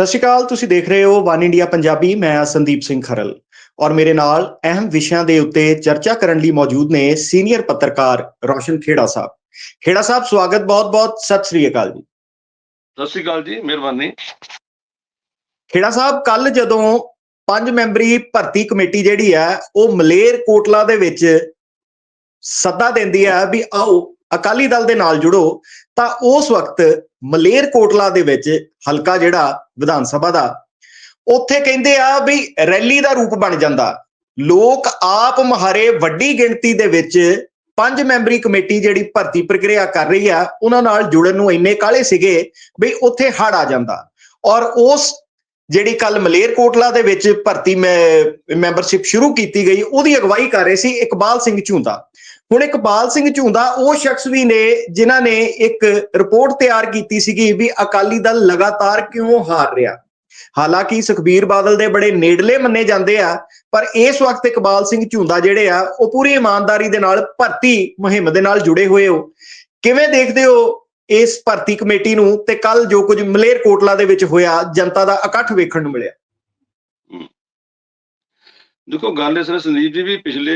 ਸਤਿ ਸ਼੍ਰੀ ਅਕਾਲ ਤੁਸੀਂ ਦੇਖ ਰਹੇ ਹੋ ਵਨ ਇੰਡੀਆ ਪੰਜਾਬੀ ਮੈਂ ਹਾਂ ਸੰਦੀਪ ਸਿੰਘ ਖਰਲ ਔਰ ਮੇਰੇ ਨਾਲ ਅਹਿਮ ਵਿਸ਼ਿਆਂ ਦੇ ਉੱਤੇ ਚਰਚਾ ਕਰਨ ਲਈ ਮੌਜੂਦ ਨੇ ਸੀਨੀਅਰ ਪੱਤਰਕਾਰ ਰੋਸ਼ਨ ਖੇੜਾ ਸਾਹਿਬ। ਖੇੜਾ ਸਾਹਿਬ ਸਵਾਗਤ ਬਹੁਤ-ਬਹੁਤ ਸਤਿ ਸ਼੍ਰੀ ਅਕਾਲ ਜੀ। ਸਤਿ ਸ਼੍ਰੀ ਅਕਾਲ ਜੀ ਮਿਹਰਬਾਨੀ। ਖੇੜਾ ਸਾਹਿਬ ਕੱਲ ਜਦੋਂ ਪੰਜ ਮੈਂਬਰੀ ਭਰਤੀ ਕਮੇਟੀ ਜਿਹੜੀ ਹੈ ਉਹ ਮਲੇਰ ਕੋਟਲਾ ਦੇ ਵਿੱਚ ਸੱਦਾ ਦਿੰਦੀ ਹੈ ਵੀ ਆਓ ਅਕਾਲੀ ਦਲ ਦੇ ਨਾਲ ਜੁੜੋ। ਤਾਂ ਉਸ ਵਕਤ ਮਲੇਰ ਕੋਟਲਾ ਦੇ ਵਿੱਚ ਹਲਕਾ ਜਿਹੜਾ ਵਿਧਾਨ ਸਭਾ ਦਾ, ਉੱਥੇ ਕਹਿੰਦੇ ਆ ਵੀ ਰੈਲੀ ਦਾ ਰੂਪ ਬਣ ਜਾਂਦਾ। ਲੋਕ ਆਪ ਮਹਾਰੇ ਵੱਡੀ ਗਿਣਤੀ ਦੇ ਵਿੱਚ ਪੰਜ ਮੈਂਬਰੀ ਕਮੇਟੀ ਜਿਹੜੀ ਭਰਤੀ ਪ੍ਰਕਿਰਿਆ ਕਰ ਰਹੀ ਆ, ਉਹਨਾਂ ਨਾਲ ਜੁੜਨ ਨੂੰ ਇੰਨੇ ਕਾਲੇ ਸੀਗੇ ਵੀ ਉੱਥੇ ਹੜ ਆ ਜਾਂਦਾ। ਔਰ ਉਸ ਜਿਹੜੀ ਕੱਲ ਮਲੇਰ ਕੋਟਲਾ ਦੇ ਵਿੱਚ ਭਰਤੀ ਮੈਂਬਰਸ਼ਿਪ ਸ਼ੁਰੂ ਕੀਤੀ ਗਈ, ਉਹਦੀ ਅਗਵਾਈ ਕਰ ਰਹੇ ਸੀ ਇਕਬਾਲ ਸਿੰਘ ਝੁੰਦਾ। ਹੁਣ ਇਕਬਾਲ ਸਿੰਘ ਝੁੰਦਾ, ਉਹ ਸ਼ਖਸ ਵੀ ਨੇ, ਜਿਨ੍ਹਾਂ ਨੇ ਇੱਕ ਰਿਪੋਰਟ ਤਿਆਰ ਕੀਤੀ ਸੀਗੀ ਵੀ ਅਕਾਲੀ ਦਲ ਲਗਾਤਾਰ ਕਿਉਂ ਹਾਰ ਰਿਹਾ। ਹਾਲਾਂਕਿ ਸੁਖਬੀਰ ਬਾਦਲ ਦੇ ਬੜੇ ਨੇੜਲੇ ਮੰਨੇ ਜਾਂਦੇ ਆ, ਪਰ ਇਸ ਵਕਤ ਇਕਬਾਲ ਸਿੰਘ ਝੁੰਦਾ ਜਿਹੜੇ ਆ, ਉਹ ਪੂਰੀ ਇਮਾਨਦਾਰੀ ਦੇ ਨਾਲ ਭਰਤੀ ਮੁਹਿੰਮ ਦੇ ਨਾਲ ਜੁੜੇ ਹੋਏ ਹੋ। ਕਿਵੇਂ ਦੇਖਦੇ ਹੋ ਇਸ ਭਰਤੀ ਕਮੇਟੀ ਨੂੰ? ਤੇ ਕੱਲ ਜੋ ਕੁਝ ਮਲੇਰ ਕੋਟਲਾ ਦੇ ਵਿੱਚ ਹੋਇਆ, ਜਨਤਾ ਦਾ ਇਕੱਠ ਵੇਖਣ ਨੂੰ ਮਿਲਿਆ। ਦੇਖੋ ਗੱਲ ਇਸ ਤਰ੍ਹਾਂ ਸੰਦੀਪ ਜੀ ਵੀ ਪਿਛਲੇ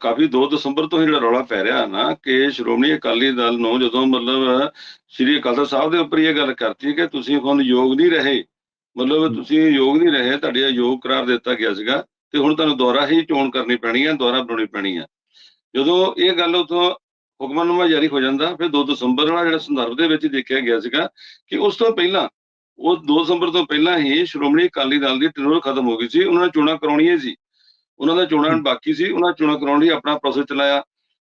ਕਾਫੀ 2 ਦਸੰਬਰ ਤੋਂ ਹੀ ਜਿਹੜਾ ਰੌਲਾ ਪੈ ਰਿਹਾ ਨਾ ਕਿ ਸ਼੍ਰੋਮਣੀ ਅਕਾਲੀ ਦਲ ਨੂੰ ਜਦੋਂ ਮਤਲਬ ਸ੍ਰੀ ਅਕਾਲ ਤਖਤ ਸਾਹਿਬ ਦੇ ਉੱਪਰ ਇਹ ਗੱਲ ਕਰਤੀ ਕਿ ਤੁਸੀਂ ਹੁਣ ਯੋਗ ਨਹੀਂ ਰਹੇ ਮਤਲਬ ਤੁਸੀਂ ਯੋਗ ਨਹੀਂ ਰਹੇ ਤੁਹਾਡੇ ਯੋਗ ਕਰਾਰ ਦਿੱਤਾ ਗਿਆ ਸੀਗਾ ਤੇ ਹੁਣ ਤੁਹਾਨੂੰ ਦੁਬਾਰਾ ਹੀ ਚੋਣ ਕਰਨੀ ਪੈਣੀ ਹੈ ਦੁਬਾਰਾ ਬਣਾਉਣੀ ਪੈਣੀ ਹੈ ਜਦੋਂ ਇਹ ਗੱਲ ਉਥੋਂ ਹੁਕਮਨਾਮਾ ਜਾਰੀ ਹੋ ਜਾਂਦਾ ਫਿਰ 2 ਦਸੰਬਰ ਵਾਲਾ ਜਿਹੜਾ ਸੰਦਰਭ ਦੇ ਵਿੱਚ ਦੇਖਿਆ ਗਿਆ ਸੀਗਾ ਕਿ ਉਸ ਤੋਂ ਪਹਿਲਾਂ ਉਹ 2 ਦਸੰਬਰ ਤੋਂ ਪਹਿਲਾਂ ਹੀ ਸ਼੍ਰੋਮਣੀ ਅਕਾਲੀ ਦਲ ਦੀ ਟਿਨੋਰ ਖਤਮ ਹੋ ਗਈ ਸੀ ਉਹਨਾਂ ਨੇ ਚੋਣਾਂ ਕਰਾਉਣੀਆਂ ਸੀ। ਉਹਨਾਂ ਦਾ ਚੋਣਾਂ ਬਾਕੀ ਸੀ ਉਹਨਾਂ ਚੋਣਾਂ ਕਰਾਉਣ ਲਈ ਆਪਣਾ ਪ੍ਰੋਸੈਸ ਚਲਾਇਆ।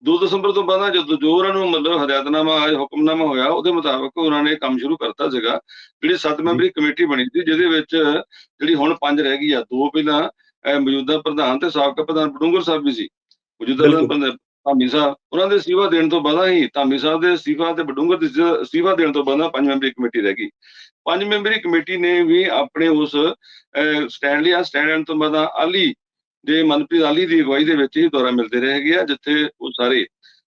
2 ਦਸੰਬਰ ਤੋਂ ਬਾਅਦ ਜਦੋਂ ਜੋ ਉਹਨਾਂ ਨੂੰ ਮਤਲਬ ਹਦਾਇਤਨਾਮਾ ਆਇਆ ਹੁਕਮਨਾਮਾ ਹੋਇਆ ਉਹਦੇ ਮੁਤਾਬਕ ਉਹਨਾਂ ਨੇ ਕੰਮ ਸ਼ੁਰੂ ਕਰਤਾ ਸੀਗਾ। ਜਿਹੜੀ 7 ਮੈਂਬਰੀ ਕਮੇਟੀ ਬਣੀ ਸੀ ਜਿਹਦੇ ਵਿੱਚ ਜਿਹੜੀ ਹੁਣ ਪੰਜ ਰਹਿ ਗਈ ਆ ਦੋ ਪਹਿਲਾਂ ਮੌਜੂਦਾ ਪ੍ਰਧਾਨ ਤੇ ਸਾਬਕਾ ਪ੍ਰਧਾਨ ਬਡੂੰਗਰ ਸਾਹਿਬ ਵੀ ਸੀ। ਮੌਜੂਦਾ ਧਾਮੀ ਸਾਹਿਬ ਉਹਨਾਂ ਦੇ ਅਸਤੀਫਾ ਦੇਣ ਤੋਂ ਬਾਅਦ ਹੀ ਧਾਮੀ ਸਾਹਿਬ ਦੇ ਅਸਤੀਫਾ ਤੇ ਬਡੂੰਗਰ ਦੇ ਅਸਤੀਫਾ ਦੇਣ ਤੋਂ ਬਾਅਦ ਪੰਜ ਮੈਂਬਰੀ ਕਮੇਟੀ ਰਹਿ ਗਈ। ਪੰਜ ਮੈਂਬਰੀ ਕਮੇਟੀ ਨੇ ਵੀ ਆਪਣੇ ਉਸ ਸਟੈਂਡ ਲਿਆ ਸਟੈਂਡ ਤੋਂ ਬਾਅਦ ਆਲੀ ਦੇ ਮਨਪ੍ਰੀਤ ਆਲੀ ਦੀ ਅਗਵਾਈ ਦੇ ਵਿੱਚ ਹੀ ਦੌਰਾ ਮਿਲਦੇ ਰਹੇ ਹੈਗੇ ਆ ਜਿੱਥੇ ਉਹ ਸਾਰੇ,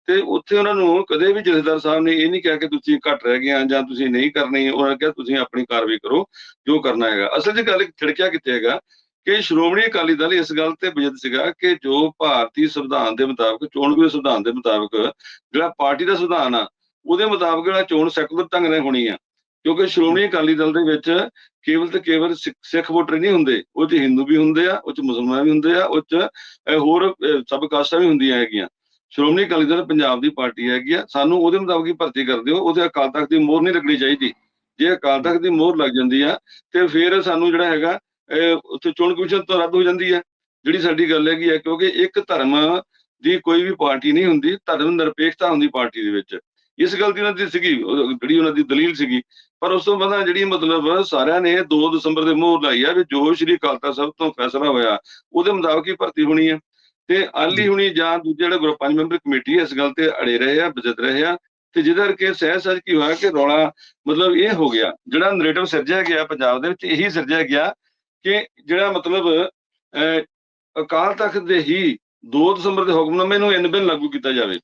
ਤੇ ਉੱਥੇ ਉਹਨਾਂ ਨੂੰ ਕਦੇ ਵੀ ਜਥੇਦਾਰ ਸਾਹਿਬ ਨੇ ਇਹ ਨਹੀਂ ਕਿਹਾ ਕਿ ਤੁਸੀਂ ਘੱਟ ਰਹਿ ਗਏ ਜਾਂ ਤੁਸੀਂ ਨਹੀਂ ਕਰਨੀ, ਉਹਨਾਂ ਨੇ ਕਿਹਾ ਤੁਸੀਂ ਆਪਣੀ ਕਾਰਵਾਈ ਕਰੋ, ਜੋ ਕਰਨਾ ਹੈਗਾ। ਅਸਲ 'ਚ ਗੱਲ ਛਿੜਕਿਆ ਕਿੱਥੇ ਹੈਗਾ ਕਿ ਸ਼੍ਰੋਮਣੀ ਅਕਾਲੀ ਦਲ ਇਸ ਗੱਲ ਤੇ ਬਜਤ ਸੀਗਾ ਕਿ ਜੋ ਭਾਰਤੀ ਸੰਵਿਧਾਨ ਦੇ ਮੁਤਾਬਕ, ਚੋਣ ਕਮਿਸ਼ਨ ਸੰਵਿਧਾਨ ਦੇ ਮੁਤਾਬਕ ਜਿਹੜਾ ਪਾਰਟੀ ਦਾ ਸੰਵਿਧਾਨ ਆ, ਉਹਦੇ ਮੁਤਾਬਕ ਜਿਹੜਾ ਚੋਣ ਸੈਕੂਲਰ ਢੰਗ ਨਾਲ ਹੋਣੀ ਆ। ਕਿਉਂਕਿ ਸ਼੍ਰੋਮਣੀ ਅਕਾਲੀ ਦਲ ਦੇ ਵਿੱਚ ਕੇਵਲ ਤੇ ਕੇਵਲ ਸਿੱਖ- ਵੋਟਰ ਨਹੀਂ ਹੁੰਦੇ ਉਹ 'ਚ ਹਿੰਦੂ ਵੀ ਹੁੰਦੇ ਆ ਉਹ 'ਚ ਮੁਸਲਮਾਨ ਵੀ ਹੁੰਦੇ ਆ ਉਹ 'ਚ ਹੋਰ ਅਹ, ਕਾਸਟਾਂ ਵੀ ਹੁੰਦੀਆਂ ਹੈਗੀਆਂ। ਸ਼੍ਰੋਮਣੀ ਅਕਾਲੀ ਦਲ ਪੰਜਾਬ ਦੀ ਪਾਰਟੀ ਹੈਗੀ ਆ ਸਾਨੂੰ ਉਹਦੇ ਮੁਤਾਬਕ ਹੀ ਭਰਤੀ ਕਰਦੇ ਹੋ ਉਹਦੇ ਅਕਾਲ ਤਖਤ ਦੀ ਮੋਹਰ ਨਹੀਂ ਲੱਗਣੀ ਚਾਹੀਦੀ। ਜੇ ਅਕਾਲ ਤਖਤ ਦੀ ਮੋਹਰ ਲੱਗ ਜਾਂਦੀ ਆ ਤੇ ਫਿਰ ਸਾਨੂੰ ਜਿਹੜਾ ਹੈਗਾ ਉੱਥੇ ਚੋਣ ਕਮਿਸ਼ਨ ਤੋਂ ਰੱਦ ਹੋ ਜਾਂਦੀ ਹੈ ਜਿਹੜੀ ਸਾਡੀ ਗੱਲ ਹੈਗੀ ਆ ਕਿਉਂਕਿ ਇੱਕ ਧਰਮ ਦੀ ਕੋਈ ਵੀ ਪਾਰਟੀ ਨਹੀਂ ਹੁੰਦੀ ਧਰਮ ਨਿਰਪੇਖਤਾ ਹੁੰਦੀ ਪਾਰਟੀ ਦੇ ਵਿੱਚ। ਇਸ ਗੱਲ ਦੀ ਉਹਨਾਂ ਦੀ ਸੀਗੀ ਜਿਹੜੀ ਉਹਨਾਂ ਦੀ ਦਲੀਲ ਸੀਗੀ। ਪਰ ਉਸ ਤੋਂ ਬਾਅਦ ਜਿਹੜੀ ਮਤਲਬ ਸਾਰਿਆਂ ਨੇ 2 ਦਸੰਬਰ ਦੇ ਮੋਹਰ ਲਾਈ ਆ ਵੀ ਜੋ ਸ਼੍ਰੀ ਅਕਾਲ ਤਖਤ ਸਾਹਿਬ ਤੋਂ ਫੈਸਲਾ ਹੋਇਆ ਉਹਦੇ ਮੁਤਾਬਕ ਹੀ ਭਰਤੀ ਹੋਣੀ ਆ। ਤੇ ਆਲੀ ਹੁਣੀ ਜਾਂ ਦੂਜੇ ਜਿਹੜਾ ਗਰੁੱਪ ਪੰਜ ਮੈਂਬਰ ਕਮੇਟੀ ਹੈ ਇਸ ਗੱਲ ਤੇ ਅੜੇ ਰਹੇ ਆ ਬਜਤ ਰਹੇ ਆ। ਤੇ ਜਿਹਦਾ ਕਰਕੇ ਸਹਿ ਸਹਿਜ ਕੀ ਹੋਇਆ ਕਿ ਰੌਲਾ ਮਤਲਬ ਇਹ ਹੋ ਗਿਆ ਜਿਹੜਾ ਨਰੇਟਿਵ ਸਿਰਜਿਆ ਗਿਆ ਪੰਜਾਬ ਦੇ ਵਿੱਚ ਇਹੀ ਸਿਰਜਿਆ ਗਿਆ ਕਿ ਜਿਹੜਾ ਮਤਲਬ ਅਕਾਲ ਤਖਤ ਦੇ ਹੀ 2 ਦਸੰਬਰ ਦੇ ਹੁਕਮਨਾਮੇ ਨੂੰ ਇਨ ਬਿਨ ਲਾਗੂ ਕੀਤਾ ਜਾਵੇ।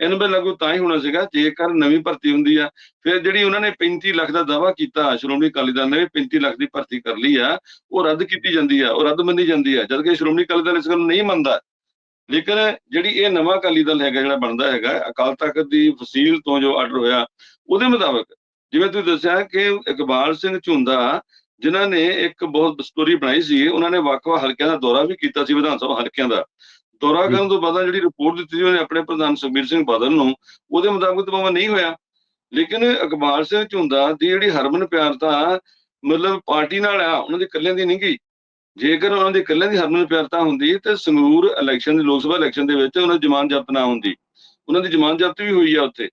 ਇਹਨੂੰ ਬਿਨ ਲਾਗੂ ਤਾਂ ਹੀ ਹੋਣਾ ਸੀਗਾ, ਜੇਕਰ ਨਵੀਂ ਭਰਤੀ ਹੁੰਦੀ ਆ, ਫਿਰ ਜਿਹੜੀ ਉਹਨਾਂ ਨੇ 35 ਲੱਖ ਦਾ ਦਾਵਾ ਕੀਤਾ, ਸ਼੍ਰੋਮਣੀ ਅਕਾਲੀ ਦਲ ਨੇ ਵੀ 35 ਲੱਖ ਦੀ ਭਰਤੀ ਕਰ ਲਈ ਆ, ਉਹ ਰੱਦ ਕੀਤੀ ਜਾਂਦੀ ਆ, ਉਹ ਰੱਦ ਮੰਨੀ ਜਾਂਦੀ ਆ, ਜਦਕਿ ਸ਼੍ਰੋਮਣੀ ਅਕਾਲੀ ਦਲ ਇਸ ਗੱਲ ਨੂੰ ਨਹੀਂ ਮੰਨਦਾ। ਲੇਕਿਨ ਜਿਹੜੀ ਇਹ ਨਵਾਂ ਅਕਾਲੀ ਦਲ ਹੈਗਾ, ਜਿਹੜਾ ਬਣਦਾ ਹੈਗਾ, ਅਕਾਲ ਤਖਤ ਦੀ ਫਸੀਲ ਤੋਂ ਜੋ ਆਰਡਰ ਹੋਇਆ, ਉਹਦੇ ਮੁਤਾਬਕ, ਜਿਵੇਂ ਤੁਸੀਂ ਦੱਸਿਆ ਕਿ ਇਕਬਾਲ ਸਿੰਘ ਝੁੰਦਾ, ਜਿਨ੍ਹਾਂ ਨੇ ਇੱਕ ਬਹੁਤ ਸਟੋਰੀ ਬਣਾਈ ਸੀ, ਉਹਨਾਂ ਨੇ ਵੱਖ-ਵੱਖ ਹਲਕਿਆਂ ਦਾ ਦੌਰਾ ਵੀ ਕੀਤਾ ਸੀ, ਵਿਧਾਨ ਸਭਾ ਹਲਕਿਆਂ ਦਾ। ਦੌਰਾ ਕਰਨ ਤੋਂ ਬਾਅਦ ਜਿਹੜੀ ਰਿਪੋਰਟ ਦਿੱਤੀ ਸੀ ਉਹਨੇ ਆਪਣੇ ਪ੍ਰਧਾਨ ਸੁਖਬੀਰ ਸਿੰਘ ਬਾਦਲ ਨੂੰ ਉਹਦੇ ਮੁਤਾਬਕ ਤਾਂ ਭਾਵੇਂ ਨਹੀਂ ਹੋਇਆ। ਲੇਕਿਨ ਇਕਬਾਲ ਸਿੰਘ ਝੁੰਦਾ ਦੀ ਜਿਹੜੀ ਹਰਮਨ ਪਿਆਰਤਾ ਮਤਲਬ ਪਾਰਟੀ ਨਾਲ ਆ ਉਹਨਾਂ ਦੀ ਇਕੱਲਿਆਂ ਦੀ ਨਹੀਂ ਗਈ। ਜੇਕਰ ਉਹਨਾਂ ਦੀ ਇਕੱਲਿਆਂ ਦੀ ਹਰਮਨ ਪਿਆਰਤਾ ਹੁੰਦੀ ਤੇ ਸੰਗਰੂਰ ਇਲੈਕਸ਼ਨ ਦੀ ਲੋਕ ਸਭਾ ਇਲੈਕਸ਼ਨ ਦੇ ਵਿੱਚ ਉਹਨਾਂ ਦੀ ਜ਼ਮਾਨ ਜ਼ਬਤ ਨਾ ਹੁੰਦੀ। ਉਹਨਾਂ ਦੀ ਜ਼ਮਾਨ ਜ਼ਬਤ ਵੀ ਹੋਈ ਆ ਉੱਥੇ।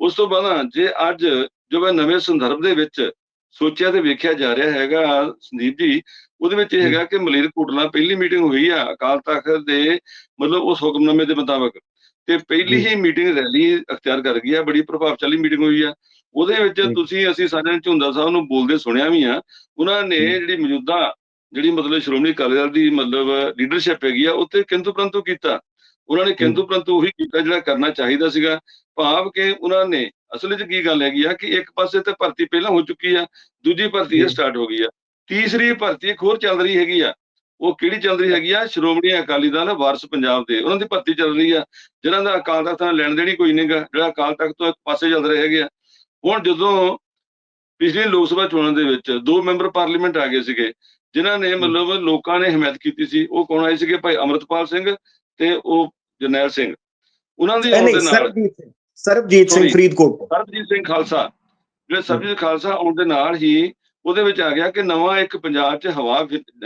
ਉਸ ਤੋਂ ਬਾਅਦ ਜੇ ਅੱਜ ਜੋ ਮੈਂ ਨਵੇਂ ਸੰਦਰਭ ਦੇ ਵਿੱਚ ਸੋਚਿਆ ਤੇ ਵੇਖਿਆ ਜਾ ਰਿਹਾ ਹੈਗਾ ਸੰਦੀਪ ਜੀ ਉਹਦੇ ਵਿੱਚ ਇਹ ਹੈਗਾ ਕਿ ਮਲੇਰ ਕੋਟਲਾ ਪਹਿਲੀ ਮੀਟਿੰਗ ਹੋਈ ਆ ਅਕਾਲ ਤਖਤ ਦੇ ਮਤਲਬ ਉਸ ਹੁਕਮਨਾਮੇ ਦੇ ਮੁਤਾਬਕ। ਤੇ ਪਹਿਲੀ ਹੀ। ਮੀਟਿੰਗ ਰੈਲੀ ਅਖਤਿਆਰ ਕਰ ਗਈ ਆ ਬੜੀ ਪ੍ਰਭਾਵਸ਼ਾਲੀ ਮੀਟਿੰਗ ਹੋਈ ਆ। ਉਹਦੇ ਵਿੱਚ। ਤੁਸੀਂ ਅਸੀਂ ਸਾਰਿਆਂ ਨੇ ਝੁੰਦਾ ਸਾਹਿਬ ਨੂੰ ਬੋਲਦੇ ਸੁਣਿਆ ਵੀ ਆ ਉਹਨਾਂ ਨੇ। ਜਿਹੜੀ ਮੌਜੂਦਾ ਜਿਹੜੀ ਮਤਲਬ ਸ਼੍ਰੋਮਣੀ ਅਕਾਲੀ ਦਲ ਦੀ ਮਤਲਬ ਲੀਡਰਸ਼ਿਪ ਹੈਗੀ ਆ ਉੱਤੇ ਕਿੰਤੂ ਪ੍ਰੰਤੂ ਕੀਤਾ। ਉਹਨਾਂ ਨੇ ਕਿੰਤੂ ਪ੍ਰੰਤੂ ਉਹੀ ਕੀਤਾ ਜਿਹੜਾ ਕਰਨਾ ਚਾਹੀਦਾ ਸੀਗਾ ਭਾਵ ਕਿ ਉਹਨਾਂ ਨੇ ਅਸਲ ਵਿੱਚ ਕੀ ਗੱਲ ਹੈਗੀ ਆ ਕਿ ਇੱਕ ਪਾਸੇ ਤੇ ਭਰਤੀ ਪਹਿਲਾਂ ਹੋ ਚੁੱਕੀ ਆ ਦੂਜੀ ਭਰਤੀ। ਸਟਾਰਟ ਹੋ ਗਈ ਆ। ਤੀਸਰੀ ਭਰਤੀ ਇੱਕ ਹੋਰ ਚੱਲ ਰਹੀ ਹੈਗੀ ਆ। ਉਹ ਕਿਹੜੀ ਚੱਲ ਰਹੀ ਹੈਗੀ ਆ? ਸ਼੍ਰੋਮਣੀ ਅਕਾਲੀ ਦਲ ਵਾਰਸ ਪੰਜਾਬ ਦੇ ਉਹਨਾਂ ਦੀ ਭਰਤੀ ਚੱਲ ਰਹੀ ਆ ਜਿਨ੍ਹਾਂ ਦਾ ਅਕਾਲ ਤਖਤ ਨਾਲ ਲੈਣ ਦੇਣੀ ਕੋਈ ਨਹੀਂਗਾ ਜਿਹੜਾ ਅਕਾਲ ਤਖਤ ਤੋਂ ਇੱਕ ਪਾਸੇ ਚੱਲ ਰਹੇ ਹੈਗੇ ਆ। ਹੁਣ ਜਦੋਂ ਪਿਛਲੀ ਲੋਕ ਸਭਾ ਚੋਣਾਂ ਦੇ ਵਿੱਚ ਦੋ ਮੈਂਬਰ ਪਾਰਲੀਮੈਂਟ ਆ ਗਏ ਸੀਗੇ ਜਿਨ੍ਹਾਂ ਨੇ ਮਤਲਬ ਲੋਕਾਂ ਨੇ ਹਮਾਇਤ ਕੀਤੀ ਸੀ ਉਹ ਕੌਣ ਆਏ ਸੀਗੇ? ਭਾਈ ਅਮਰਤਪਾਲ ਸਿੰਘ ਤੇ ਉਹ ਜਰਨੈਲ ਸਿੰਘ ਉਹਨਾਂ ਦੀ ਇਹ ਆਉਣ ਨਹੀਂ ਦੇ ਨਾਲ ਸਰਬਜੀਤ ਸਿੰਘ ਸਰਬਜੀਤ ਸਿੰਘ Sorry. ਫਰੀਦਕੋਟ। ਸਰਬਜੀਤ ਸਿੰਘ ਖਾਲਸਾ ਜਿਹੜੇ ਸਰਬਜੀਤ ਖਾਲਸਾ ਆਉਣ ਦੇ ਨਾਲ ਹੀ ਉਹਦੇ ਵਿੱਚ ਆ ਗਿਆ ਕਿ ਨਵਾਂ ਇੱਕ ਪੰਜਾਬ 'ਚ ਹਵਾ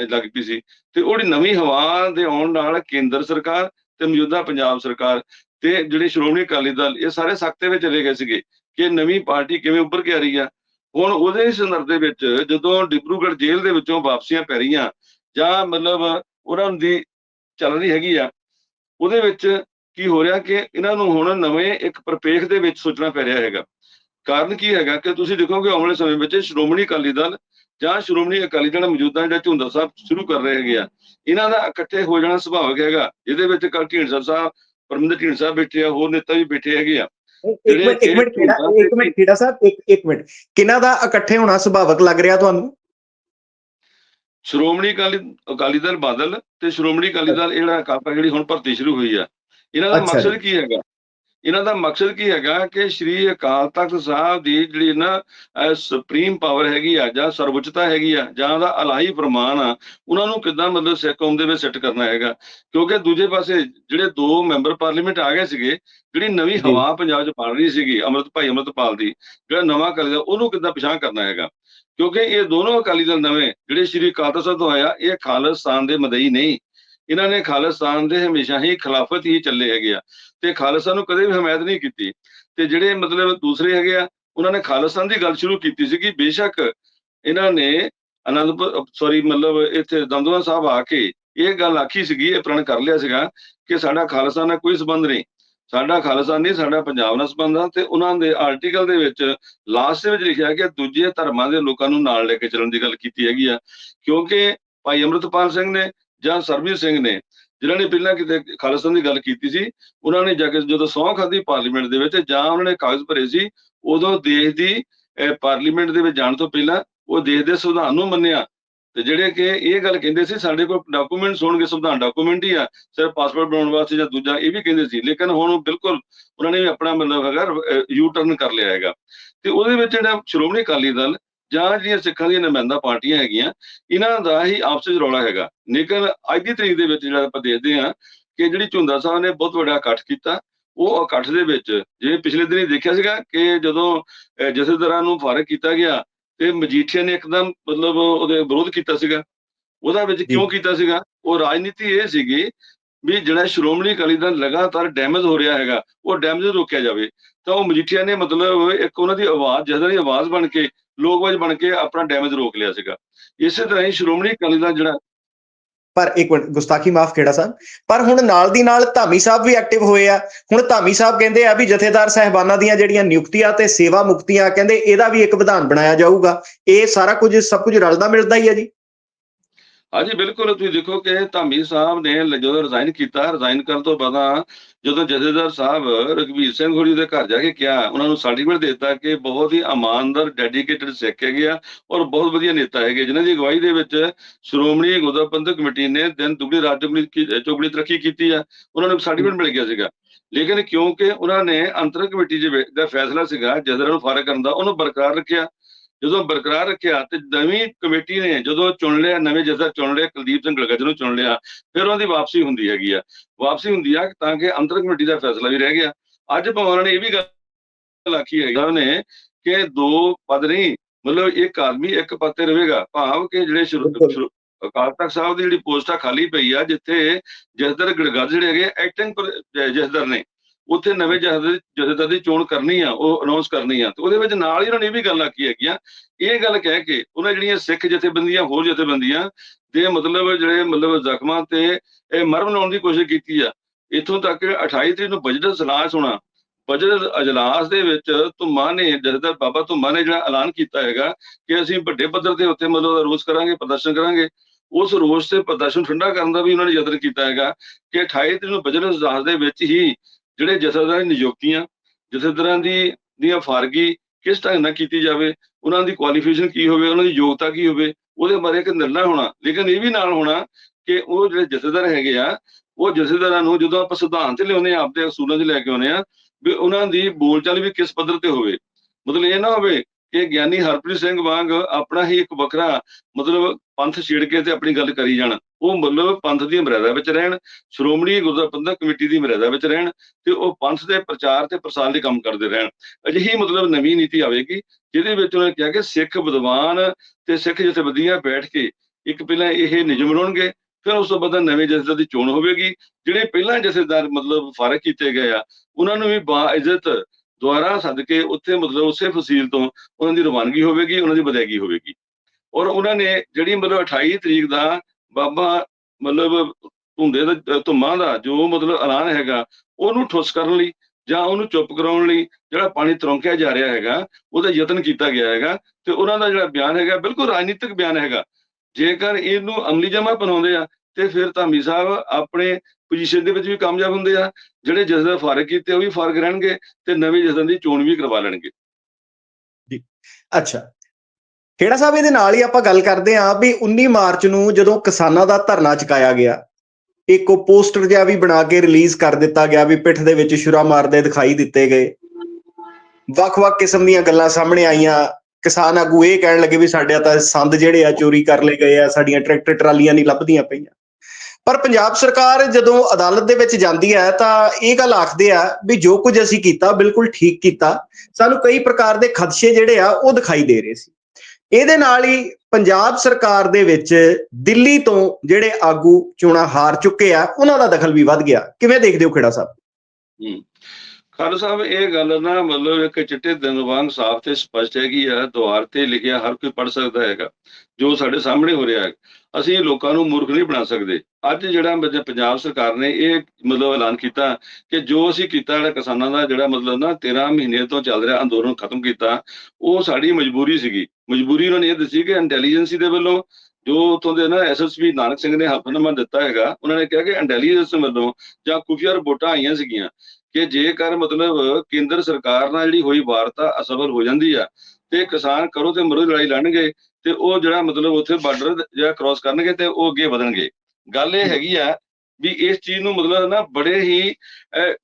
ਲੱਗ ਪਈ ਸੀ ਤੇ ਉਹਦੀ ਨਵੀਂ ਹਵਾ ਦੇ ਆਉਣ ਨਾਲ ਕੇਂਦਰ ਸਰਕਾਰ ਤੇ ਮੌਜੂਦਾ ਪੰਜਾਬ ਸਰਕਾਰ ਤੇ ਜਿਹੜੇ ਸ਼੍ਰੋਮਣੀ ਅਕਾਲੀ ਦਲ ਇਹ ਸਾਰੇ ਸਖਤੇ ਵਿੱਚ ਚਲੇ ਗਏ ਸੀਗੇ ਕਿ ਨਵੀਂ ਪਾਰਟੀ ਕਿਵੇਂ ਉੱਭਰ ਕੇ ਆ ਰਹੀ ਆ ਹੁਣ ਉਹਦੇ ਸੰਦਰਭ ਦੇ ਵਿੱਚ ਜਦੋਂ ਡਿਬਰੂਗੜ੍ਹ ਜੇਲ੍ਹ ਦੇ ਵਿੱਚੋਂ ਵਾਪਸੀਆਂ ਪੈ ਰਹੀਆਂ ਜਾਂ ਮਤਲਬ ਉਹਨਾਂ ਦੀ ਚੱਲ ਰਹੀ ਹੈਗੀ ਆ ਉਹਦੇ ਵਿੱਚ ਕੀ ਹੋ ਰਿਹਾ ਕਿ ਇਹਨਾਂ ਨੂੰ ਹੁਣ ਨਵੇਂ ਇੱਕ ਪ੍ਰਪੇਖ ਦੇ ਵਿੱਚ ਸੋਚਣਾ ਪੈ ਰਿਹਾ ਹੈਗਾ। ਕਾਰਨ ਕੀ ਹੈਗਾ ਕਿ ਤੁਸੀਂ ਦੇਖੋਗੇ ਆਉਣ ਵਾਲੇ ਸਮੇਂ ਵਿੱਚ ਸ਼੍ਰੋਮਣੀ ਅਕਾਲੀ ਦਲ ਜਾਂ ਸ਼੍ਰੋਮਣੀ ਅਕਾਲੀ ਦਲ ਮੌਜੂਦਾ ਜਿਹੜਾ ਝੁੰਦਾ ਸਾਹਿਬ ਸ਼ੁਰੂ ਕਰ ਰਹੇ ਹੈਗੇ ਆ ਇਹਨਾਂ ਦਾ ਇਕੱਠੇ ਹੋ ਜਾਣਾ ਸੁਭਾਵਿਕ ਹੈਗਾ। ਇਹਦੇ ਵਿੱਚ ਕੱਲ ਢੀਂਡਸਾ ਸਾਹਿਬ ਪਰਮਿੰਦਰ ਢੀਂਡਸਾ ਸਾਹਿਬ ਬੈਠੇ ਆ ਹੋਰ ਨੇਤਾ ਵੀ ਬੈਠੇ ਹੈਗੇ ਆ। ਇੱਕ ਮਿੰਟ ਇੱਕ ਮਿੰਟ ਖੇੜਾ ਸਾਹਿਬ ਇੱਕ ਇੱਕ ਮਿੰਟ। ਕਿਹਨਾਂ ਦਾ ਇਕੱਠੇ ਹੋਣਾ ਸੁਭਾਵਕ ਲੱਗ ਰਿਹਾ ਤੁਹਾਨੂੰ? ਸ਼੍ਰੋਮਣੀ ਅਕਾਲੀ ਅਕਾਲੀ ਦਲ ਬਾਦਲ ਤੇ ਸ਼੍ਰੋਮਣੀ ਅਕਾਲੀ ਦਲ ਜਿਹੜਾ ਕਾਪਾ ਜਿਹੜੀ ਹੁਣ ਭਰਤੀ ਸ਼ੁਰੂ ਹੋਈ ਆ ਇਹਨਾਂ ਦਾ ਮਕਸਦ। ਕੀ ਹੈਗਾ ਇਹਨਾਂ ਦਾ ਮਕਸਦ ਕੀ ਹੈਗਾ ਕਿ ਸ਼੍ਰੀ ਅਕਾਲ ਤਖਤ ਸਾਹਿਬ ਦੀ ਜਿਹੜੀ ਨਾ ਸੁਪਰੀਮ ਪਾਵਰ ਹੈਗੀ ਆ ਜਾਂ ਸਰਵਉੱਚਤਾ ਹੈਗੀ ਆ ਜਾਂ ਉਹਦਾ ਅਲਾਹੀ ਫਰਮਾਨ ਆ ਉਹਨਾਂ ਨੂੰ ਕਿੱਦਾਂ ਮਤਲਬ ਸਿੱਖ ਕੌਮ ਦੇ ਵਿੱਚ ਸੈੱਟ ਕਰਨਾ ਹੈਗਾ। ਕਿਉਂਕਿ ਦੂਜੇ ਪਾਸੇ ਜਿਹੜੇ ਦੋ ਮੈਂਬਰ ਪਾਰਲੀਮੈਂਟ ਆ ਗਏ ਸੀਗੇ ਜਿਹੜੀ ਨਵੀਂ। ਹਵਾ ਪੰਜਾਬ 'ਚ ਬਣ ਰਹੀ ਸੀਗੀ ਅੰਮ੍ਰਿਤ ਭਾਈ ਅੰਮ੍ਰਿਤਪਾਲ ਦੀ ਜਿਹੜਾ ਨਵਾਂ ਦਲ ਉਹਨੂੰ ਕਿੱਦਾਂ ਪਛਾਣ ਕਰਨਾ ਹੈਗਾ। ਕਿਉਂਕਿ ਇਹ ਦੋਨੋਂ ਅਕਾਲੀ ਦਲ ਨਵੇਂ ਜਿਹੜੇ ਸ਼੍ਰੀ ਅਕਾਲ ਤਖਤ ਸਾਹਿਬ ਤੋਂ ਆਇਆ ਇਹ ਖਾਲਿਸਤਾਨ ਦੇ ਮਦਈ ਨਹੀਂ। ਇਹਨਾਂ ਨੇ ਖਾਲਿਸਤਾਨ ਦੇ ਹਮੇਸ਼ਾ ਹੀ ਖਿਲਾਫਤ ਹੀ ਚੱਲੇ ਹੈਗੇ ਆ ਤੇ ਖਾਲਿਸਤਾਨ ਨੂੰ ਕਦੇ ਵੀ ਹਮਾਇਤ ਨਹੀਂ ਕੀਤੀ। ਤੇ ਜਿਹੜੇ ਮਤਲਬ ਦੂਸਰੇ ਹੈਗੇ ਆ, ਉਹਨਾਂ ਨੇ ਖਾਲਿਸਤਾਨ ਦੀ ਗੱਲ ਸ਼ੁਰੂ ਕੀਤੀ ਸੀ ਕਿ ਬੇਸ਼ੱਕ ਇਹਨਾਂ ਨੇ ਅਨੰਦਪੁਰ ਸੌਰੀ ਮਤਲਬ ਇੱਥੇ ਦਮਦਮਾ ਸਾਹਿਬ ਆ ਕੇ ਇਹ ਗੱਲ ਆਖੀ ਸੀਗੀ, ਇਹ ਪ੍ਰਣ ਕਰ ਲਿਆ ਸੀਗਾ ਕਿ ਸਾਡਾ ਖਾਲਿਸਤਾਨ ਨਾਲ ਕੋਈ ਸੰਬੰਧ ਨਹੀਂ। ਸਾਡਾ ਖਾਲਿਸਤਾਨ ਨਹੀਂ, ਸਾਡਾ ਪੰਜਾਬ ਨਾਲ ਸੰਬੰਧ ਆ ਤੇ ਉਹਨਾਂ ਦੇ ਆਰਟੀਕਲ ਦੇ ਵਿੱਚ ਲਾਸਟ ਦੇ ਵਿੱਚ ਲਿਖਿਆ ਕਿ ਦੂਜੇ ਧਰਮਾਂ ਦੇ ਲੋਕਾਂ ਨੂੰ ਨਾਲ ਲੈ ਕੇ ਚੱਲਣ ਦੀ ਗੱਲ ਕੀਤੀ ਹੈਗੀ ਆ। ਕਿਉਂਕਿ ਭਾਈ ਅਮਰਤਪਾਲ ਸਿੰਘ ਨੇ ਜਾਂ ਸਰਬਜੀਤ ਸਿੰਘ ਨੇ, ਜਿਨ੍ਹਾਂ ਨੇ ਪਹਿਲਾਂ ਕਿਤੇ ਖਾਲਿਸਤਾਨ ਦੀ ਗੱਲ ਕੀਤੀ ਸੀ, ਉਹਨਾਂ ਨੇ ਜਾ ਕੇ ਜਦੋਂ ਸਹੁੰ ਖਾਧੀ ਪਾਰਲੀਮੈਂਟ ਦੇ ਵਿੱਚ ਜਾਂ ਉਹਨਾਂ ਨੇ ਕਾਗਜ਼ ਭਰੇ ਸੀ, ਉਦੋਂ ਦੇਸ਼ ਦੀ ਪਾਰਲੀਮੈਂਟ ਦੇ ਵਿੱਚ ਜਾਣ ਤੋਂ ਪਹਿਲਾਂ ਉਹ ਦੇਸ਼ ਦੇ ਸੰਵਿਧਾਨ ਨੂੰ ਮੰਨਿਆ। ਤੇ ਜਿਹੜੇ ਕਿ ਇਹ ਗੱਲ ਕਹਿੰਦੇ ਸੀ, ਸਾਡੇ ਕੋਲ ਡਾਕੂਮੈਂਟਸ ਹੋਣਗੇ, ਸੰਵਿਧਾਨ ਡਾਕੂਮੈਂਟ ਹੀ ਆ, ਸਿਰਫ ਪਾਸਪੋਰਟ ਬਣਾਉਣ ਵਾਸਤੇ ਜਾਂ ਦੂਜਾ ਇਹ ਵੀ ਕਹਿੰਦੇ ਸੀ, ਲੇਕਿਨ ਹੁਣ ਉਹ ਬਿਲਕੁਲ ਉਹਨਾਂ ਨੇ ਵੀ ਆਪਣਾ ਮਤਲਬ ਹੈਗਾ ਯੂ ਟਰਨ ਕਰ ਲਿਆ ਹੈਗਾ। ਤੇ ਉਹਦੇ ਵਿੱਚ ਜਿਹੜਾ ਸ਼੍ਰੋਮਣੀ ਅਕਾਲੀ ਦਲ ਜਾਂ ਜਿਹੜੀਆਂ ਸਿੱਖਾਂ ਦੀਆਂ ਨੁਮਾਇੰਦਾ ਪਾਰਟੀਆਂ ਹੈਗੀਆਂ ਇਹਨਾਂ ਦਾ ਹੀ ਆਪਸ ਵਿੱਚ ਰੌਲਾ ਹੈਗਾ। ਲੇਕਿਨ ਅੱਜ ਦੀ ਤਰੀਕ ਦੇ ਵਿੱਚ ਜਿਹੜਾ ਆਪਾਂ ਦੇਖਦੇ ਹਾਂ ਕਿ ਜਿਹੜੀ ਝੁੰਦਾ ਸਾਹਿਬ ਨੇ ਬਹੁਤ ਵੱਡਾ ਇਕੱਠ ਕੀਤਾ ਉਹ ਇਕੱਠ ਦੇ ਵਿੱਚ ਜਿਵੇਂ ਪਿਛਲੇ ਦਿਨੀ ਦੇਖਿਆ ਸੀਗਾ ਕਿ ਜਦੋਂ ਜਥੇਦਾਰਾਂ ਨੂੰ ਫਾਰਗ ਕੀਤਾ ਗਿਆ ਤੇ ਮਜੀਠੀਆ ਨੇ ਇੱਕਦਮ ਮਤਲਬ ਉਹਦੇ ਵਿਰੋਧ ਕੀਤਾ ਸੀਗਾ। ਉਹਦਾ ਵਿੱਚ ਕਿਉਂ ਕੀਤਾ ਸੀਗਾ? ਉਹ ਰਾਜਨੀਤੀ ਇਹ ਸੀਗੀ ਵੀ ਜਿਹੜਾ ਸ਼੍ਰੋਮਣੀ ਅਕਾਲੀ ਦਲ ਲਗਾਤਾਰ ਡੈਮੇਜ ਹੋ ਰਿਹਾ ਹੈਗਾ ਉਹ ਡੈਮੇਜ ਰੋਕਿਆ ਜਾਵੇ। ਤਾਂ ਉਹ ਮਜੀਠੀਆ ਨੇ ਮਤਲਬ ਇੱਕ ਉਹਨਾਂ ਦੀ ਆਵਾਜ਼ ਜਿਹਦਾ ਦੀ ਆਵਾਜ਼ ਬਣ ਕੇ ਲੋਕਵਾਜ ਬਣ ਕੇ ਆਪਣਾ ਡੈਮੇਜ ਰੋਕ ਲਿਆ ਸੀਗਾ। ਇਸੇ ਤਰ੍ਹਾਂ ਹੀ ਸ਼੍ਰੋਮਣੀ ਅਕਾਲੀ ਦਲ ਜਿਹੜਾ ਪਰ ਇੱਕ ਮਿੰਟ, ਗੁਸਤਾਖੀ ਮਾਫ ਖੇੜਾ ਸਾਹਿਬ ਪਰ ਹੁਣ ਨਾਲ ਦੀ ਨਾਲ ਧਾਮੀ ਸਾਹਿਬ ਵੀ ਐਕਟਿਵ ਹੋਏ ਆ। ਹੁਣ ਧਾਮੀ ਸਾਹਿਬ ਕਹਿੰਦੇ ਆ ਵੀ ਜਥੇਦਾਰ ਸਹਿਬਾਨਾਂ ਦੀਆਂ ਜਿਹੜੀਆਂ ਨਿਯੁਕਤੀਆਂ ਤੇ ਸੇਵਾ ਮੁਕਤੀਆਂ, ਕਹਿੰਦੇ ਇਹਦਾ ਵੀ ਇੱਕ ਵਿਧਾਨ ਬਣਾਇਆ ਜਾਊਗਾ। ਇਹ ਸਾਰਾ ਕੁਝ ਸਭ ਕੁਝ ਰਲਦਾ ਮਿਲਦਾ ਹੀ ਹੈ ਜੀ। ਹਾਂਜੀ, ਬਿਲਕੁਲ, ਤੁਸੀਂ ਦੇਖੋ ਕਿ ਧਾਮੀ ਸਾਹਿਬ ਨੇ ਜਦੋਂ ਰਿਜ਼ਾਈਨ ਕੀਤਾ ਰਿਜ਼ਾਈਨ ਕਰਨ ਤੋਂ ਬਾਅਦ ਜਦੋਂ ਜਥੇਦਾਰ ਸਾਹਿਬ ਰਘਵੀਰ ਸਿੰਘ ਹੋਰੀ ਦੇ ਘਰ ਜਾ ਕੇ ਕਿਹਾ, ਉਹਨਾਂ ਨੂੰ ਸਰਟੀਫਿਕੇਟ ਦੇ ਦਿੱਤਾ ਕਿ ਬਹੁਤ ਹੀ ਇਮਾਨਦਾਰ ਡੈਡੀਕੇਟਡ ਸਿੱਖ ਹੈਗੇ ਆ ਔਰ ਬਹੁਤ ਵਧੀਆ ਨੇਤਾ ਹੈਗੇ ਜਿਨ੍ਹਾਂ ਦੀ ਅਗਵਾਈ ਦੇ ਵਿੱਚ ਸ਼੍ਰੋਮਣੀ ਗੁਰਦੁਆਰਾ ਪ੍ਰਬੰਧਕ ਕਮੇਟੀ ਨੇ ਦਿਨ ਦੁਗਣੀ, ਰਾਤ ਦੁਗਣੀ ਕੀ- ਚੌਗੁਣੀ ਤਰੱਕੀ ਕੀਤੀ ਆ, ਉਹਨਾਂ ਨੂੰ ਸਰਟੀਫਿਕੇਟ ਮਿਲ ਗਿਆ ਸੀਗਾ। ਲੇਕਿਨ ਕਿਉਂਕਿ ਉਹਨਾਂ ਨੇ ਅੰਤਰ ਕਮੇਟੀ ਦੇ ਦਾ ਫੈਸਲਾ ਸੀਗਾ, ਜਥੇਦਾਰ ਨੂੰ ਫਾਰਗ ਕਰਨ ਦਾ, ਉਹਨੂੰ ਬਰਕਰਾਰ ਰੱਖਿਆ। ਜਦੋਂ ਬਰਕਰਾਰ ਰੱਖਿਆ ਤੇ ਨਵੀਂ ਕਮੇਟੀ ਨੇ ਜਦੋਂ ਚੁਣ ਲਿਆ ਨਵੇਂ ਜਥੇਦਾਰ ਚੁਣ ਲਿਆ ਕੁਲਦੀਪ ਸਿੰਘ ਗੜਗੜ ਨੂੰ ਚੁਣ ਲਿਆ ਫਿਰ ਉਹਨਾਂ ਦੀ ਵਾਪਸੀ ਹੁੰਦੀ ਹੈਗੀ ਆ। ਵਾਪਸੀ ਹੁੰਦੀ ਆ ਤਾਂ ਕਿ ਅੰਤਰ ਕਮੇਟੀ ਦਾ ਫੈਸਲਾ ਵੀ ਰਹਿ ਗਿਆ। ਅੱਜ ਭਾਵੇਂ ਉਹਨਾਂ ਨੇ ਇਹ ਵੀ ਗੱਲ ਆਖੀ ਹੈਗੀ ਉਹਨੇ ਕਿ ਦੋ ਪਦ ਨਹੀਂ ਮਤਲਬ ਇੱਕ ਆਦਮੀ ਇੱਕ ਪਦ ਤੇ ਰਹੇਗਾ। ਭਾਵ ਕਿ ਜਿਹੜੇ ਸ਼ੁਰੂ ਅਕਾਲ ਤਖਤ ਸਾਹਿਬ ਦੀ ਜਿਹੜੀ ਪੋਸਟਾ ਖਾਲੀ ਪਈ ਆ ਜਿੱਥੇ ਜਥੇਦਾਰ ਗੜਗੜ ਜਿਹੜੇ ਹੈਗੇ ਐਕਟਿੰਗ ਜਥੇਦਾਰ ਨੇ। ਉੱਥੇ ਨਵੇਂ ਜਥੇਦਾਰ ਜਥੇਦਾਰ ਦੀ ਚੋਣ ਕਰਨੀ ਆ, ਉਹ ਅਨਾਉਂਸ ਕਰਨੀ ਆ। ਤੇ ਉਹਦੇ ਵਿੱਚ ਨਾਲ ਹੀ ਉਹਨਾਂ ਨੇ ਇਹ ਵੀ ਗੱਲ ਆਖੀ ਹੈਗੀ ਆ, ਇਹ ਗੱਲ ਕਹਿ ਕੇ ਉਹਨਾਂ ਜਿਹੜੀਆਂ ਸਿੱਖ ਜਥੇਬੰਦੀਆਂ, ਹੋਰ ਜਥੇਬੰਦੀਆਂ ਦੇ ਮਤਲਬ ਜਿਹੜੇ ਮਤਲਬ ਜ਼ਖਮਾਂ ਤੇ ਇਹ ਮਰਮ ਲਾਉਣ ਦੀ ਕੋਸ਼ਿਸ਼ ਕੀਤੀ ਆ, ਇੱਥੋਂ ਤੱਕ ਕਿ 28 ਤਰੀਕ ਨੂੰ ਬਜਟ ਇਜਲਾਸ ਹੋਣਾ ਬਜਟ ਅਜਲਾਸ ਦੇ ਵਿੱਚ ਧੁੰਮਾ ਨੇ, ਜਥੇਦਾਰ ਬਾਬਾ ਧੁੰਮਾ ਨੇ ਜਿਹੜਾ ਐਲਾਨ ਕੀਤਾ ਹੈਗਾ ਕਿ ਅਸੀਂ ਵੱਡੇ ਪੱਧਰ ਤੇ ਉੱਥੇ ਮਤਲਬ ਰੋਸ ਕਰਾਂਗੇ, ਪ੍ਰਦਰਸ਼ਨ ਕਰਾਂਗੇ। ਉਸ ਰੋਸ ਤੇ ਪ੍ਰਦਰਸ਼ਨ ਠੰਡਾ ਕਰਨ ਦਾ ਵੀ ਉਹਨਾਂ ਨੇ ਯਤਨ ਕੀਤਾ ਹੈਗਾ ਕਿ 28 ਤਰੀਕ ਨੂੰ ਬਜਟ ਇਜਲਾਸ ਦੇ ਵਿੱਚ ਹੀ ਜਿਹੜੇ ਜਥੇਦਾਰਾਂ ਦੀ ਨਿਯੁਕਤੀਆਂ, ਜਥੇਦਾਰਾਂ ਦੀ, ਦੀਆਂ ਫਾਰਗੀ ਕਿਸ ਢੰਗ ਨਾਲ ਕੀਤੀ ਜਾਵੇ, ਉਹਨਾਂ ਦੀ ਕੁਆਲੀਫਿਕੇਸ਼ਨ ਕੀ ਹੋਵੇ, ਉਹਨਾਂ ਦੀ ਯੋਗਤਾ ਕੀ ਹੋਵੇ, ਉਹਦੇ ਬਾਰੇ ਇੱਕ ਨਿਰਣਾ ਹੋਣਾ। ਲੇਕਿਨ ਇਹ ਵੀ ਨਾਲ ਹੋਣਾ ਕਿ ਉਹ ਜਿਹੜੇ ਜਥੇਦਾਰ ਹੈਗੇ ਆ, ਉਹ ਜਥੇਦਾਰਾਂ ਨੂੰ ਜਦੋਂ ਆਪਾਂ ਸਿਧਾਂਤ ਲਿਆਉਂਦੇ ਆ ਆਪਦੇ ਅਸੂਲਾਂ 'ਚ ਲੈ ਕੇ ਆਉਂਦੇ ਆ ਵੀ ਉਹਨਾਂ ਦੀ ਬੋਲਚਾਲ ਵੀ ਕਿਸ ਪੱਧਰ ਤੇ ਹੋਵੇ। ਮਤਲਬ ਇਹ ਨਾ ਹੋਵੇ ਕਿ ਗਿਆਨੀ ਹਰਪ੍ਰੀਤ ਸਿੰਘ ਵਾਂਗ ਆਪਣਾ ਹੀ ਇੱਕ ਵੱਖਰਾ ਮਤਲਬ ਪੰਥ ਛੇੜ ਕੇ ਤੇ ਆਪਣੀ ਗੱਲ ਕਰੀ ਜਾਣ। ਉਹ ਮਤਲਬ ਪੰਥ ਦੀ ਮਰਿਆਦਾ ਵਿੱਚ ਰਹਿਣ, ਸ਼੍ਰੋਮਣੀ ਗੁਰਦੁਆਰਾ ਪ੍ਰਬੰਧਕ ਕਮੇਟੀ ਦੀ ਮਰਿਆਦਾ ਵਿੱਚ ਰਹਿਣ ਤੇ ਉਹ ਪੰਥ ਦੇ ਪ੍ਰਚਾਰ ਤੇ ਪ੍ਰਸਾਰ ਦੇ ਕੰਮ ਕਰਦੇ ਰਹਿਣ। ਅਜਿਹੀ ਮਤਲਬ ਨਵੀਂ ਨੀਤੀ ਆਵੇਗੀ, ਜਿਹਦੇ ਵਿੱਚ ਉਹਨਾਂ ਨੇ ਕਿਹਾ ਕਿ ਸਿੱਖ ਵਿਦਵਾਨ ਤੇ ਸਿੱਖ ਜਥੇਬੰਦੀਆਂ ਬੈਠ ਕੇ ਇੱਕ ਪਹਿਲਾਂ ਇਹ ਨਿਯਮ ਬਣਾਉਣਗੇ, ਫਿਰ ਉਸ ਤੋਂ ਬਾਅਦ ਨਵੇਂ ਜਥੇਦਾਰ ਦੀ ਚੋਣ ਹੋਵੇਗੀ। ਜਿਹੜੇ ਪਹਿਲਾਂ ਜਥੇਦਾਰ ਮਤਲਬ ਫਾਰਗ ਕੀਤੇ ਗਏ ਆ, ਉਹਨਾਂ ਨੂੰ ਵੀ ਬਾ ਇੱਜ਼ਤ ਦੁਆਰਾ ਸੱਦ ਕੇ ਉੱਥੇ ਮਤਲਬ ਉਸੇ ਫਸੀਲ ਤੋਂ ਉਹਨਾਂ ਦੀ ਰਵਾਨਗੀ ਹੋਵੇਗੀ, ਉਹਨਾਂ ਦੀ ਵਿਦਾਇਗੀ ਹੋਵੇਗੀ। ਔਰ ਉਹਨਾਂ ਨੇ ਜਿਹੜੀ ਮਤਲਬ 28 ਤਰੀਕ ਦਾ ਬਾਬਾ ਮਤਲਬ ਧੁੰਦੇ ਦਾ ਧੁੰਮਾਂ ਦਾ ਜੋ ਮਤਲਬ ਐਲਾਨ ਹੈਗਾ, ਉਹਨੂੰ ਠੁੱਸ ਕਰਨ ਲਈ ਜਾਂ ਉਹਨੂੰ ਚੁੱਪ ਕਰਾਉਣ ਲਈ ਜਿਹੜਾ ਪਾਣੀ ਤਰੋਂਕਿਆ ਜਾ ਰਿਹਾ ਹੈਗਾ, ਉਹਦਾ ਯਤਨ ਕੀਤਾ ਗਿਆ ਹੈਗਾ ਤੇ ਉਹਨਾਂ ਦਾ ਜਿਹੜਾ ਬਿਆਨ ਹੈਗਾ, ਬਿਲਕੁਲ ਰਾਜਨੀਤਿਕ ਬਿਆਨ ਹੈਗਾ। ਜੇਕਰ ਇਹਨੂੰ ਅਮਲੀ ਜਮਾ ਬਣਾਉਂਦੇ ਆ ਤੇ ਫਿਰ ਧਾਮੀ ਸਾਹਿਬ ਆਪਣੇ ਪੋਜੀਸ਼ਨ ਦੇ ਵਿੱਚ ਵੀ ਕਾਮਯਾਬ ਹੁੰਦੇ ਆ, ਜਿਹੜੇ ਜਸਦਾ ਫਾਰਗ ਕੀਤੇ ਉਹ ਵੀ ਫਾਰਗ ਰਹਿਣਗੇ ਤੇ ਨਵੇਂ ਜਸਦਾਂ ਦੀ ਚੋਣ ਵੀ ਕਰਵਾ ਲੈਣਗੇ। ਅੱਛਾ। ਖੇੜਾ ਸਾਹਿਬ, ਇਹਦੇ ਨਾਲ ਹੀ ਆਪਾਂ ਗੱਲ ਕਰਦੇ ਹਾਂ ਵੀ 19 ਮਾਰਚ ਨੂੰ ਜਦੋਂ ਕਿਸਾਨਾਂ ਦਾ ਧਰਨਾ ਚੁਕਾਇਆ ਗਿਆ, ਇੱਕ ਉਹ ਪੋਸਟਰ ਜਿਹਾ ਵੀ ਬਣਾ ਕੇ ਰਿਲੀਜ਼ ਕਰ ਦਿੱਤਾ ਗਿਆ ਵੀ ਪਿੱਠ ਦੇ ਵਿੱਚ ਛੁਰਾ ਮਾਰਦੇ ਦਿਖਾਈ ਦਿੱਤੇ ਗਏ। ਵੱਖ-ਵੱਖ ਕਿਸਮ ਦੀਆਂ ਗੱਲਾਂ ਸਾਹਮਣੇ ਆਈਆਂ। ਕਿਸਾਨ ਆਗੂ ਇਹ ਕਹਿਣ ਲੱਗੇ ਵੀ ਸਾਡੇ ਤਾਂ ਸੰਦ ਜਿਹੜੇ ਆ ਚੋਰੀ ਕਰ ਲਏ ਗਏ ਆ, ਸਾਡੀਆਂ ਟਰੈਕਟਰ ਟਰਾਲੀਆਂ ਨਹੀਂ ਲੱਭਦੀਆਂ ਪਈਆਂ। ਪਰ ਪੰਜਾਬ ਸਰਕਾਰ ਜਦੋਂ ਅਦਾਲਤ ਦੇ ਵਿੱਚ ਜਾਂਦੀ ਹੈ ਤਾਂ ਇਹ ਗੱਲ ਆਖਦੇ ਆ ਵੀ ਜੋ ਕੁਝ ਅਸੀਂ ਕੀਤਾ ਬਿਲਕੁਲ ਠੀਕ ਕੀਤਾ। ਸਾਨੂੰ ਕਈ ਪ੍ਰਕਾਰ ਦੇ ਖਦਸ਼ੇ ਜਿਹੜੇ ਆ ਉਹ ਦਿਖਾਈ ਦੇ ਰਹੇ ਸੀ। ਇਹਦੇ ਨਾਲ ਹੀ ਪੰਜਾਬ ਸਰਕਾਰ ਦੇ ਵਿੱਚ ਦਿੱਲੀ ਤੋਂ ਜਿਹੜੇ ਆਗੂ ਚੋਣਾਂ ਹਾਰ ਚੁੱਕੇ ਆ, ਉਹਨਾਂ ਦਾ ਦਖਲ ਵੀ ਵੱਧ ਗਿਆ। ਕਿਵੇਂ ਦੇਖਦੇ ਹੋ ਖੇੜਾ ਸਾਹਿਬ? ਹੂੰ। ਸਾਹਿਬ, ਇਹ ਗੱਲ ਨਾ ਮਤਲਬ ਇੱਕ ਚਿੱਟੇ ਦਿਨ ਵਾਂਗ ਸਾਫ਼ ਤੇ ਸਪਸ਼ਟ ਹੈਗੀ ਆ, ਦੁਆਰ ਤੇ ਲਿਖਿਆ ਹਰ ਕੋਈ ਪੜ ਸਕਦਾ ਹੈਗਾ, ਜੋ ਸਾਡੇ ਸਾਹਮਣੇ ਹੋ ਰਿਹਾ ਹੈ। ਅਸੀਂ ਲੋਕਾਂ ਨੂੰ ਮੂਰਖ ਨਹੀਂ ਬਣਾ ਸਕਦੇ। ਅੱਜ ਜਿਹੜਾ ਪੰਜਾਬ ਸਰਕਾਰ ਨੇ ਇਹ ਮਤਲਬ ਐਲਾਨ ਕੀਤਾ ਕਿ ਜੋ ਅਸੀਂ ਕੀਤਾ ਜਿਹੜਾ ਕਿਸਾਨਾਂ ਦਾ ਜਿਹੜਾ ਮਤਲਬ ਨਾ 13 ਮਹੀਨੇ ਤੋਂ ਚੱਲ ਰਿਹਾ ਅੰਦੋਲਨ ਖਤਮ ਕੀਤਾ, ਉਹ ਸਾਡੀ ਮਜਬੂਰੀ ਸੀਗੀ। ਮਜਬੂਰੀ ਉਹਨਾਂ ਨੇ ਇਹ ਦੱਸੀ ਕਿ ਇੰਟੈਲੀਜੈਂਸੀ ਦੇ ਵੱਲੋਂ ਜੋ ਉਥੋਂ ਦੇ ਨਾ ਐਸਐਸਪੀ ਨਾਨਕ ਸਿੰਘ ਨੇ ਹਲਫਨਾਮਾ ਦਿੱਤਾ ਹੈਗਾ, ਉਹਨਾਂ ਨੇ ਕਿਹਾ ਕਿ ਇੰਟੈਲੀਜੈਂਸ ਵੱਲੋਂ ਜਾਂ ਖੁਫੀਆ ਰਿਪੋਰਟਾਂ ਆਈਆਂ ਸੀਗੀਆਂ ਕਿ ਜੇਕਰ ਮਤਲਬ ਕੇਂਦਰ ਸਰਕਾਰ ਨਾਲ ਜਿਹੜੀ ਹੋਈ ਵਾਰਤਾ ਅਸਫਲ ਹੋ ਜਾਂਦੀ ਆ ਤੇ ਕਿਸਾਨ ਕਰੋ ਤੇ ਮਰੋ ਦੀ ਲੜਾਈ ਲੜਨਗੇ ਤੇ ਉਹ ਜਿਹੜਾ ਮਤਲਬ ਉੱਥੇ ਬਾਰਡਰ ਜਿਹੜਾ ਕ੍ਰਾਸ ਕਰਨਗੇ ਤੇ ਉਹ ਅੱਗੇ ਵਧਣਗੇ। ਗੱਲ ਇਹ ਹੈਗੀ ਆ ਵੀ ਇਸ ਚੀਜ਼ ਨੂੰ ਮਤਲਬ ਨਾ ਬੜੇ ਹੀ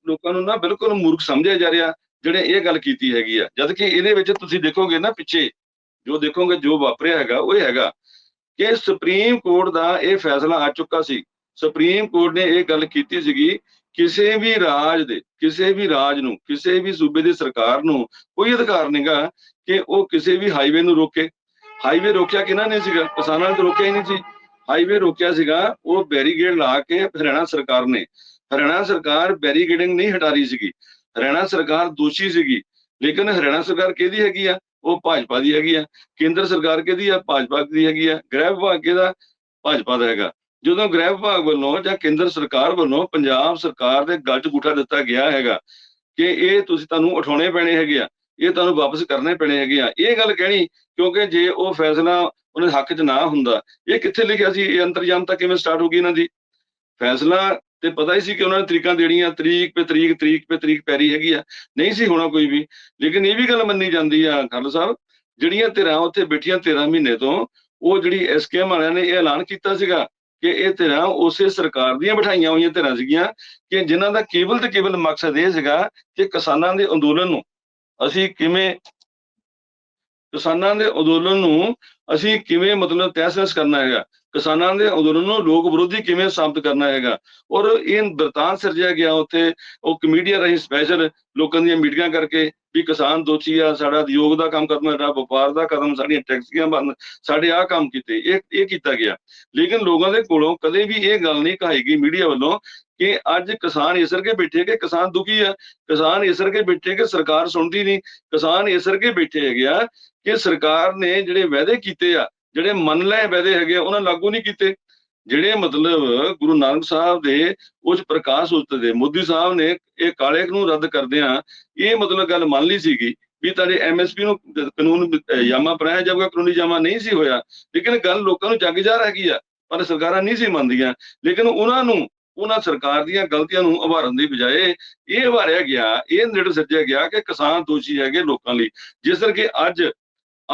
ਲੋਕਾਂ ਨੂੰ ਨਾ ਬਿਲਕੁਲ ਮੂਰਖ ਸਮਝਿਆ ਜਾ ਰਿਹਾ ਜਿਹੜੇ ਇਹ ਗੱਲ ਕੀਤੀ ਹੈਗੀ ਆ। ਜਦ ਕਿ ਇਹਦੇ ਵਿੱਚ ਤੁਸੀਂ ਦੇਖੋਗੇ ਨਾ ਪਿੱਛੇ ਜੋ ਦੇਖੋਗੇ ਜੋ ਵਾਪਰਿਆ ਹੈਗਾ ਉਹ ਹੈਗਾ ਕਿ ਸੁਪਰੀਮ ਕੋਰਟ ਦਾ ਇਹ ਫੈਸਲਾ ਆ ਚੁੱਕਾ ਸੀ। ਸੁਪਰੀਮ ਕੋਰਟ ਨੇ ਇਹ ਗੱਲ ਕੀਤੀ ਸੀਗੀ ਕਿਸੇ ਵੀ ਰਾਜ ਦੇ ਕਿਸੇ ਵੀ ਰਾਜ ਨੂੰ ਕਿਸੇ ਵੀ ਸੂਬੇ ਦੀ ਸਰਕਾਰ ਨੂੰ ਕੋਈ ਅਧਿਕਾਰ ਨਹੀਂਗਾ ਕਿ ਉਹ ਕਿਸੇ ਵੀ ਹਾਈਵੇ ਨੂੰ ਰੋਕੇ। ਹਾਈਵੇ ਰੋਕਿਆ ਕਿਹਨਾਂ ਨੇ ਸੀਗਾ? ਕਿਸਾਨਾਂ ਨੇ ਤਾਂ ਰੋਕਿਆ ਹੀ ਨਹੀਂ ਸੀ। ਹਾਈਵੇ ਰੋਕਿਆ ਸੀਗਾ, ਉਹ ਬੈਰੀਗੇਡ ਲਾ ਕੇ ਹਰਿਆਣਾ ਸਰਕਾਰ ਨੇ। ਹਰਿਆਣਾ ਸਰਕਾਰ ਬੈਰੀਗੇਡਿੰਗ ਨਹੀਂ ਹਟਾ ਰਹੀ ਸੀਗੀ। ਹਰਿਆਣਾ ਸਰਕਾਰ ਦੋਸ਼ੀ ਸੀਗੀ। ਲੇਕਿਨ ਹਰਿਆਣਾ ਸਰਕਾਰ ਕਿਹਦੀ ਹੈਗੀ ਆ? ਉਹ ਭਾਜਪਾ ਦੀ ਹੈਗੀ ਆ। ਕੇਂਦਰ ਸਰਕਾਰ ਕਿਹਦੀ ਆ? ਭਾਜਪਾ ਦੀ ਹੈਗੀ ਆ। ਗ੍ਰਹਿ ਵਿਭਾਗ ਕਿਹਦਾ? ਭਾਜਪਾ ਦਾ ਹੈਗਾ। ਜਦੋਂ ਗ੍ਰਹਿ ਵਿਭਾਗ ਵੱਲੋਂ ਜਾਂ ਕੇਂਦਰ ਸਰਕਾਰ ਵੱਲੋਂ ਪੰਜਾਬ ਸਰਕਾਰ ਦੇ ਗੱਲ 'ਚ ਗੁੱਠਾ ਦਿੱਤਾ ਗਿਆ ਹੈਗਾ ਕਿ ਇਹ ਤੁਸੀਂ ਤੁਹਾਨੂੰ ਉਠਾਉਣੇ ਪੈਣੇ ਹੈਗੇ ਆ, ਇਹ ਤੁਹਾਨੂੰ ਵਾਪਸ ਕਰਨੇ ਪੈਣੇ ਹੈਗੇ ਆ। ਇਹ ਗੱਲ ਕਹਿਣੀ ਕਿਉਂਕਿ ਜੇ ਉਹ ਫੈਸਲਾ ਉਹਨਾਂ ਦੇ ਹੱਕ 'ਚ ਨਾ ਹੁੰਦਾ, ਇਹ ਕਿੱਥੇ ਲਿਖਿਆ ਸੀ, ਇਹ ਅੰਤਰਜਾਮਤਾ ਕਿਵੇਂ ਸਟਾਰਟ ਹੋ ਗਈ ਇਹਨਾਂ ਦੀ? ਫੈਸਲਾ ਤੇ ਪਤਾ ਹੀ ਸੀ ਕਿ ਉਹਨਾਂ ਨੇ ਤਰੀਕਾਂ ਦੇਣੀਆਂ, ਤਰੀਕ ਤੇ ਤਰੀਕ ਤਰੀਕ ਤੇ ਤਰੀਕ ਪੈਰੀ ਹੈਗੀ ਆ, ਨਹੀਂ ਸੀ ਹੋਣਾ ਕੋਈ ਵੀ। ਲੇਕਿਨ ਇਹ ਵੀ ਗੱਲ ਮੰਨੀ ਜਾਂਦੀ ਆ ਖਾਲਸਾ ਸਾਹਿਬ, ਜਿਹੜੀਆਂ ਧਿਰਾਂ ਉੱਥੇ ਬੈਠੀਆਂ 13 ਮਹੀਨੇ ਤੋਂ, ਉਹ ਜਿਹੜੀ ਐਸਕੇਐਮ ਵਾਲਿਆਂ ਨੇ ਇਹ ਐਲਾਨ ਕੀਤਾ ਸੀਗਾ ਕਿ ਇਹ ਧਿਰਾਂ ਉਸੇ ਸਰਕਾਰ ਦੀਆਂ ਬਿਠਾਈਆਂ ਹੋਈਆਂ ਧਿਰਾਂ ਸੀਗੀਆਂ ਕਿ ਜਿਨ੍ਹਾਂ ਦਾ ਕੇਵਲ ਤੇ ਕੇਵਲ ਮਕਸਦ ਇਹ ਸੀਗਾ ਕਿ ਕਿਸਾਨਾਂ ਦੇ ਅੰਦੋਲਨ ਨੂੰ ਅਸੀਂ ਕਿਵੇਂ ਕਿਸਾਨਾਂ ਦੇ ਅੰਦੋਲਨ ਨੂੰ ਅਸੀਂ ਕਿਵੇਂ ਮਤਲਬ ਤਹਿਸ ਕਰਨਾ ਹੈਗਾ? ਕਿਸਾਨਾਂ ਦੇ ਅੰਦੋਲਨ ਨੂੰ ਲੋਕ ਵਿਰੋਧੀ ਕਿਵੇਂ ਸਾਬਤ ਕਰਨਾ ਹੈਗਾ? ਔਰ ਇਹ ਬਰਤਾਨ ਸਿਰਜਿਆ ਗਿਆ ਉੱਥੇ, ਉਹ ਕਮੇਡੀਆ ਰਹੀ ਸਪੈਸ਼ਲ ਲੋਕਾਂ ਦੀਆਂ ਮੀਟਿੰਗਾਂ ਕਰਕੇ ਵੀ ਕਿਸਾਨ ਦੋਸ਼ੀ ਆ, ਸਾਡਾ ਉਦਯੋਗ ਦਾ ਕੰਮ ਕਰਨਾ, ਸਾਡਾ ਵਪਾਰ ਦਾ ਕਦਮ ਸਾਡੀਆਂ ਟੈਕਸੀਆਂ ਬੰਦ ਸਾਡੇ ਆਹ ਕੰਮ ਕੀਤੇ, ਇਹ ਇਹ ਕੀਤਾ ਗਿਆ। ਲੇਕਿਨ ਲੋਕਾਂ ਦੇ ਕੋਲੋਂ ਕਦੇ ਵੀ ਇਹ ਗੱਲ ਨਹੀਂ ਕਹਾਈ ਗਈ ਮੀਡੀਆ ਵੱਲੋਂ ਕਿ ਅੱਜ ਕਿਸਾਨ ਇਸ ਕਰਕੇ ਬੈਠੇ ਕਿ ਕਿਸਾਨ ਦੁਖੀ ਆ? ਕਿਸਾਨ ਇਸ ਕਰਕੇ ਬੈਠੇ ਕਿ ਸਰਕਾਰ ਸੁਣਦੀ ਨਹੀਂ? ਕਿਸਾਨ ਇਸ ਕਰਕੇ ਬੈਠੇ ਹੈਗੇ ਆ ਕਿ ਸਰਕਾਰ ਨੇ ਜਿਹੜੇ ਵਾਅਦੇ ਕੀਤੇ ਆ ਜਿਹੜੇ ਮੰਨ ਲਏ ਵਾਅਦੇ ਹੈਗੇ ਉਹਨਾਂ ਲਾਗੂ ਨਹੀਂ ਕੀਤੇ। ਜਿਹੜੇ ਮਤਲਬ ਗੁਰੂ ਨਾਨਕ ਸਾਹਿਬ ਦੇ ਉਸ ਪ੍ਰਕਾਸ਼ ਉਸਤ ਦੇ, ਮੋਦੀ ਸਾਹਿਬ ਨੇ ਇਹ ਕਾਲੇ ਨੂੰ ਰੱਦ ਕਰਦਿਆਂ ਇਹ ਮਤਲਬ ਗੱਲ ਮੰਨ ਲਈ ਸੀਗੀ ਵੀ ਤੁਹਾਡੇ ਐਮਐਸਪੀ ਨੂੰ ਕਾਨੂੰਨ, ਅਹ, ਜਾਮਾ ਬਣਾਇਆ ਜਾਊਗਾ, ਕਾਨੂੰਨੀ ਜਾਮਾ ਨਹੀਂ ਸੀ ਹੋਇਆ। ਲੇਕਿਨ ਗੱਲ ਲੋਕਾਂ ਨੂੰ ਜੱਗ ਜਾ ਹੈਗੀ ਆ, ਪਰ ਸਰਕਾਰਾਂ ਨਹੀਂ ਸੀ ਮੰਨਦੀਆਂ। ਲੇਕਿਨ ਉਹਨਾਂ ਨੂੰ, ਉਹਨਾਂ ਸਰਕਾਰ ਦੀਆਂ ਗਲਤੀਆਂ ਨੂੰ ਉਭਾਰਨ ਦੀ ਬਜਾਏ ਇਹ ਉਭਾਰਿਆ ਗਿਆ, ਇਹ ਨਿੜ ਸੱਜਿਆ ਗਿਆ ਕਿ ਕਿਸਾਨ ਦੋਸ਼ੀ ਹੈਗੇ ਲੋਕਾਂ ਲਈ। ਜਿਸ ਕਰਕੇ ਅੱਜ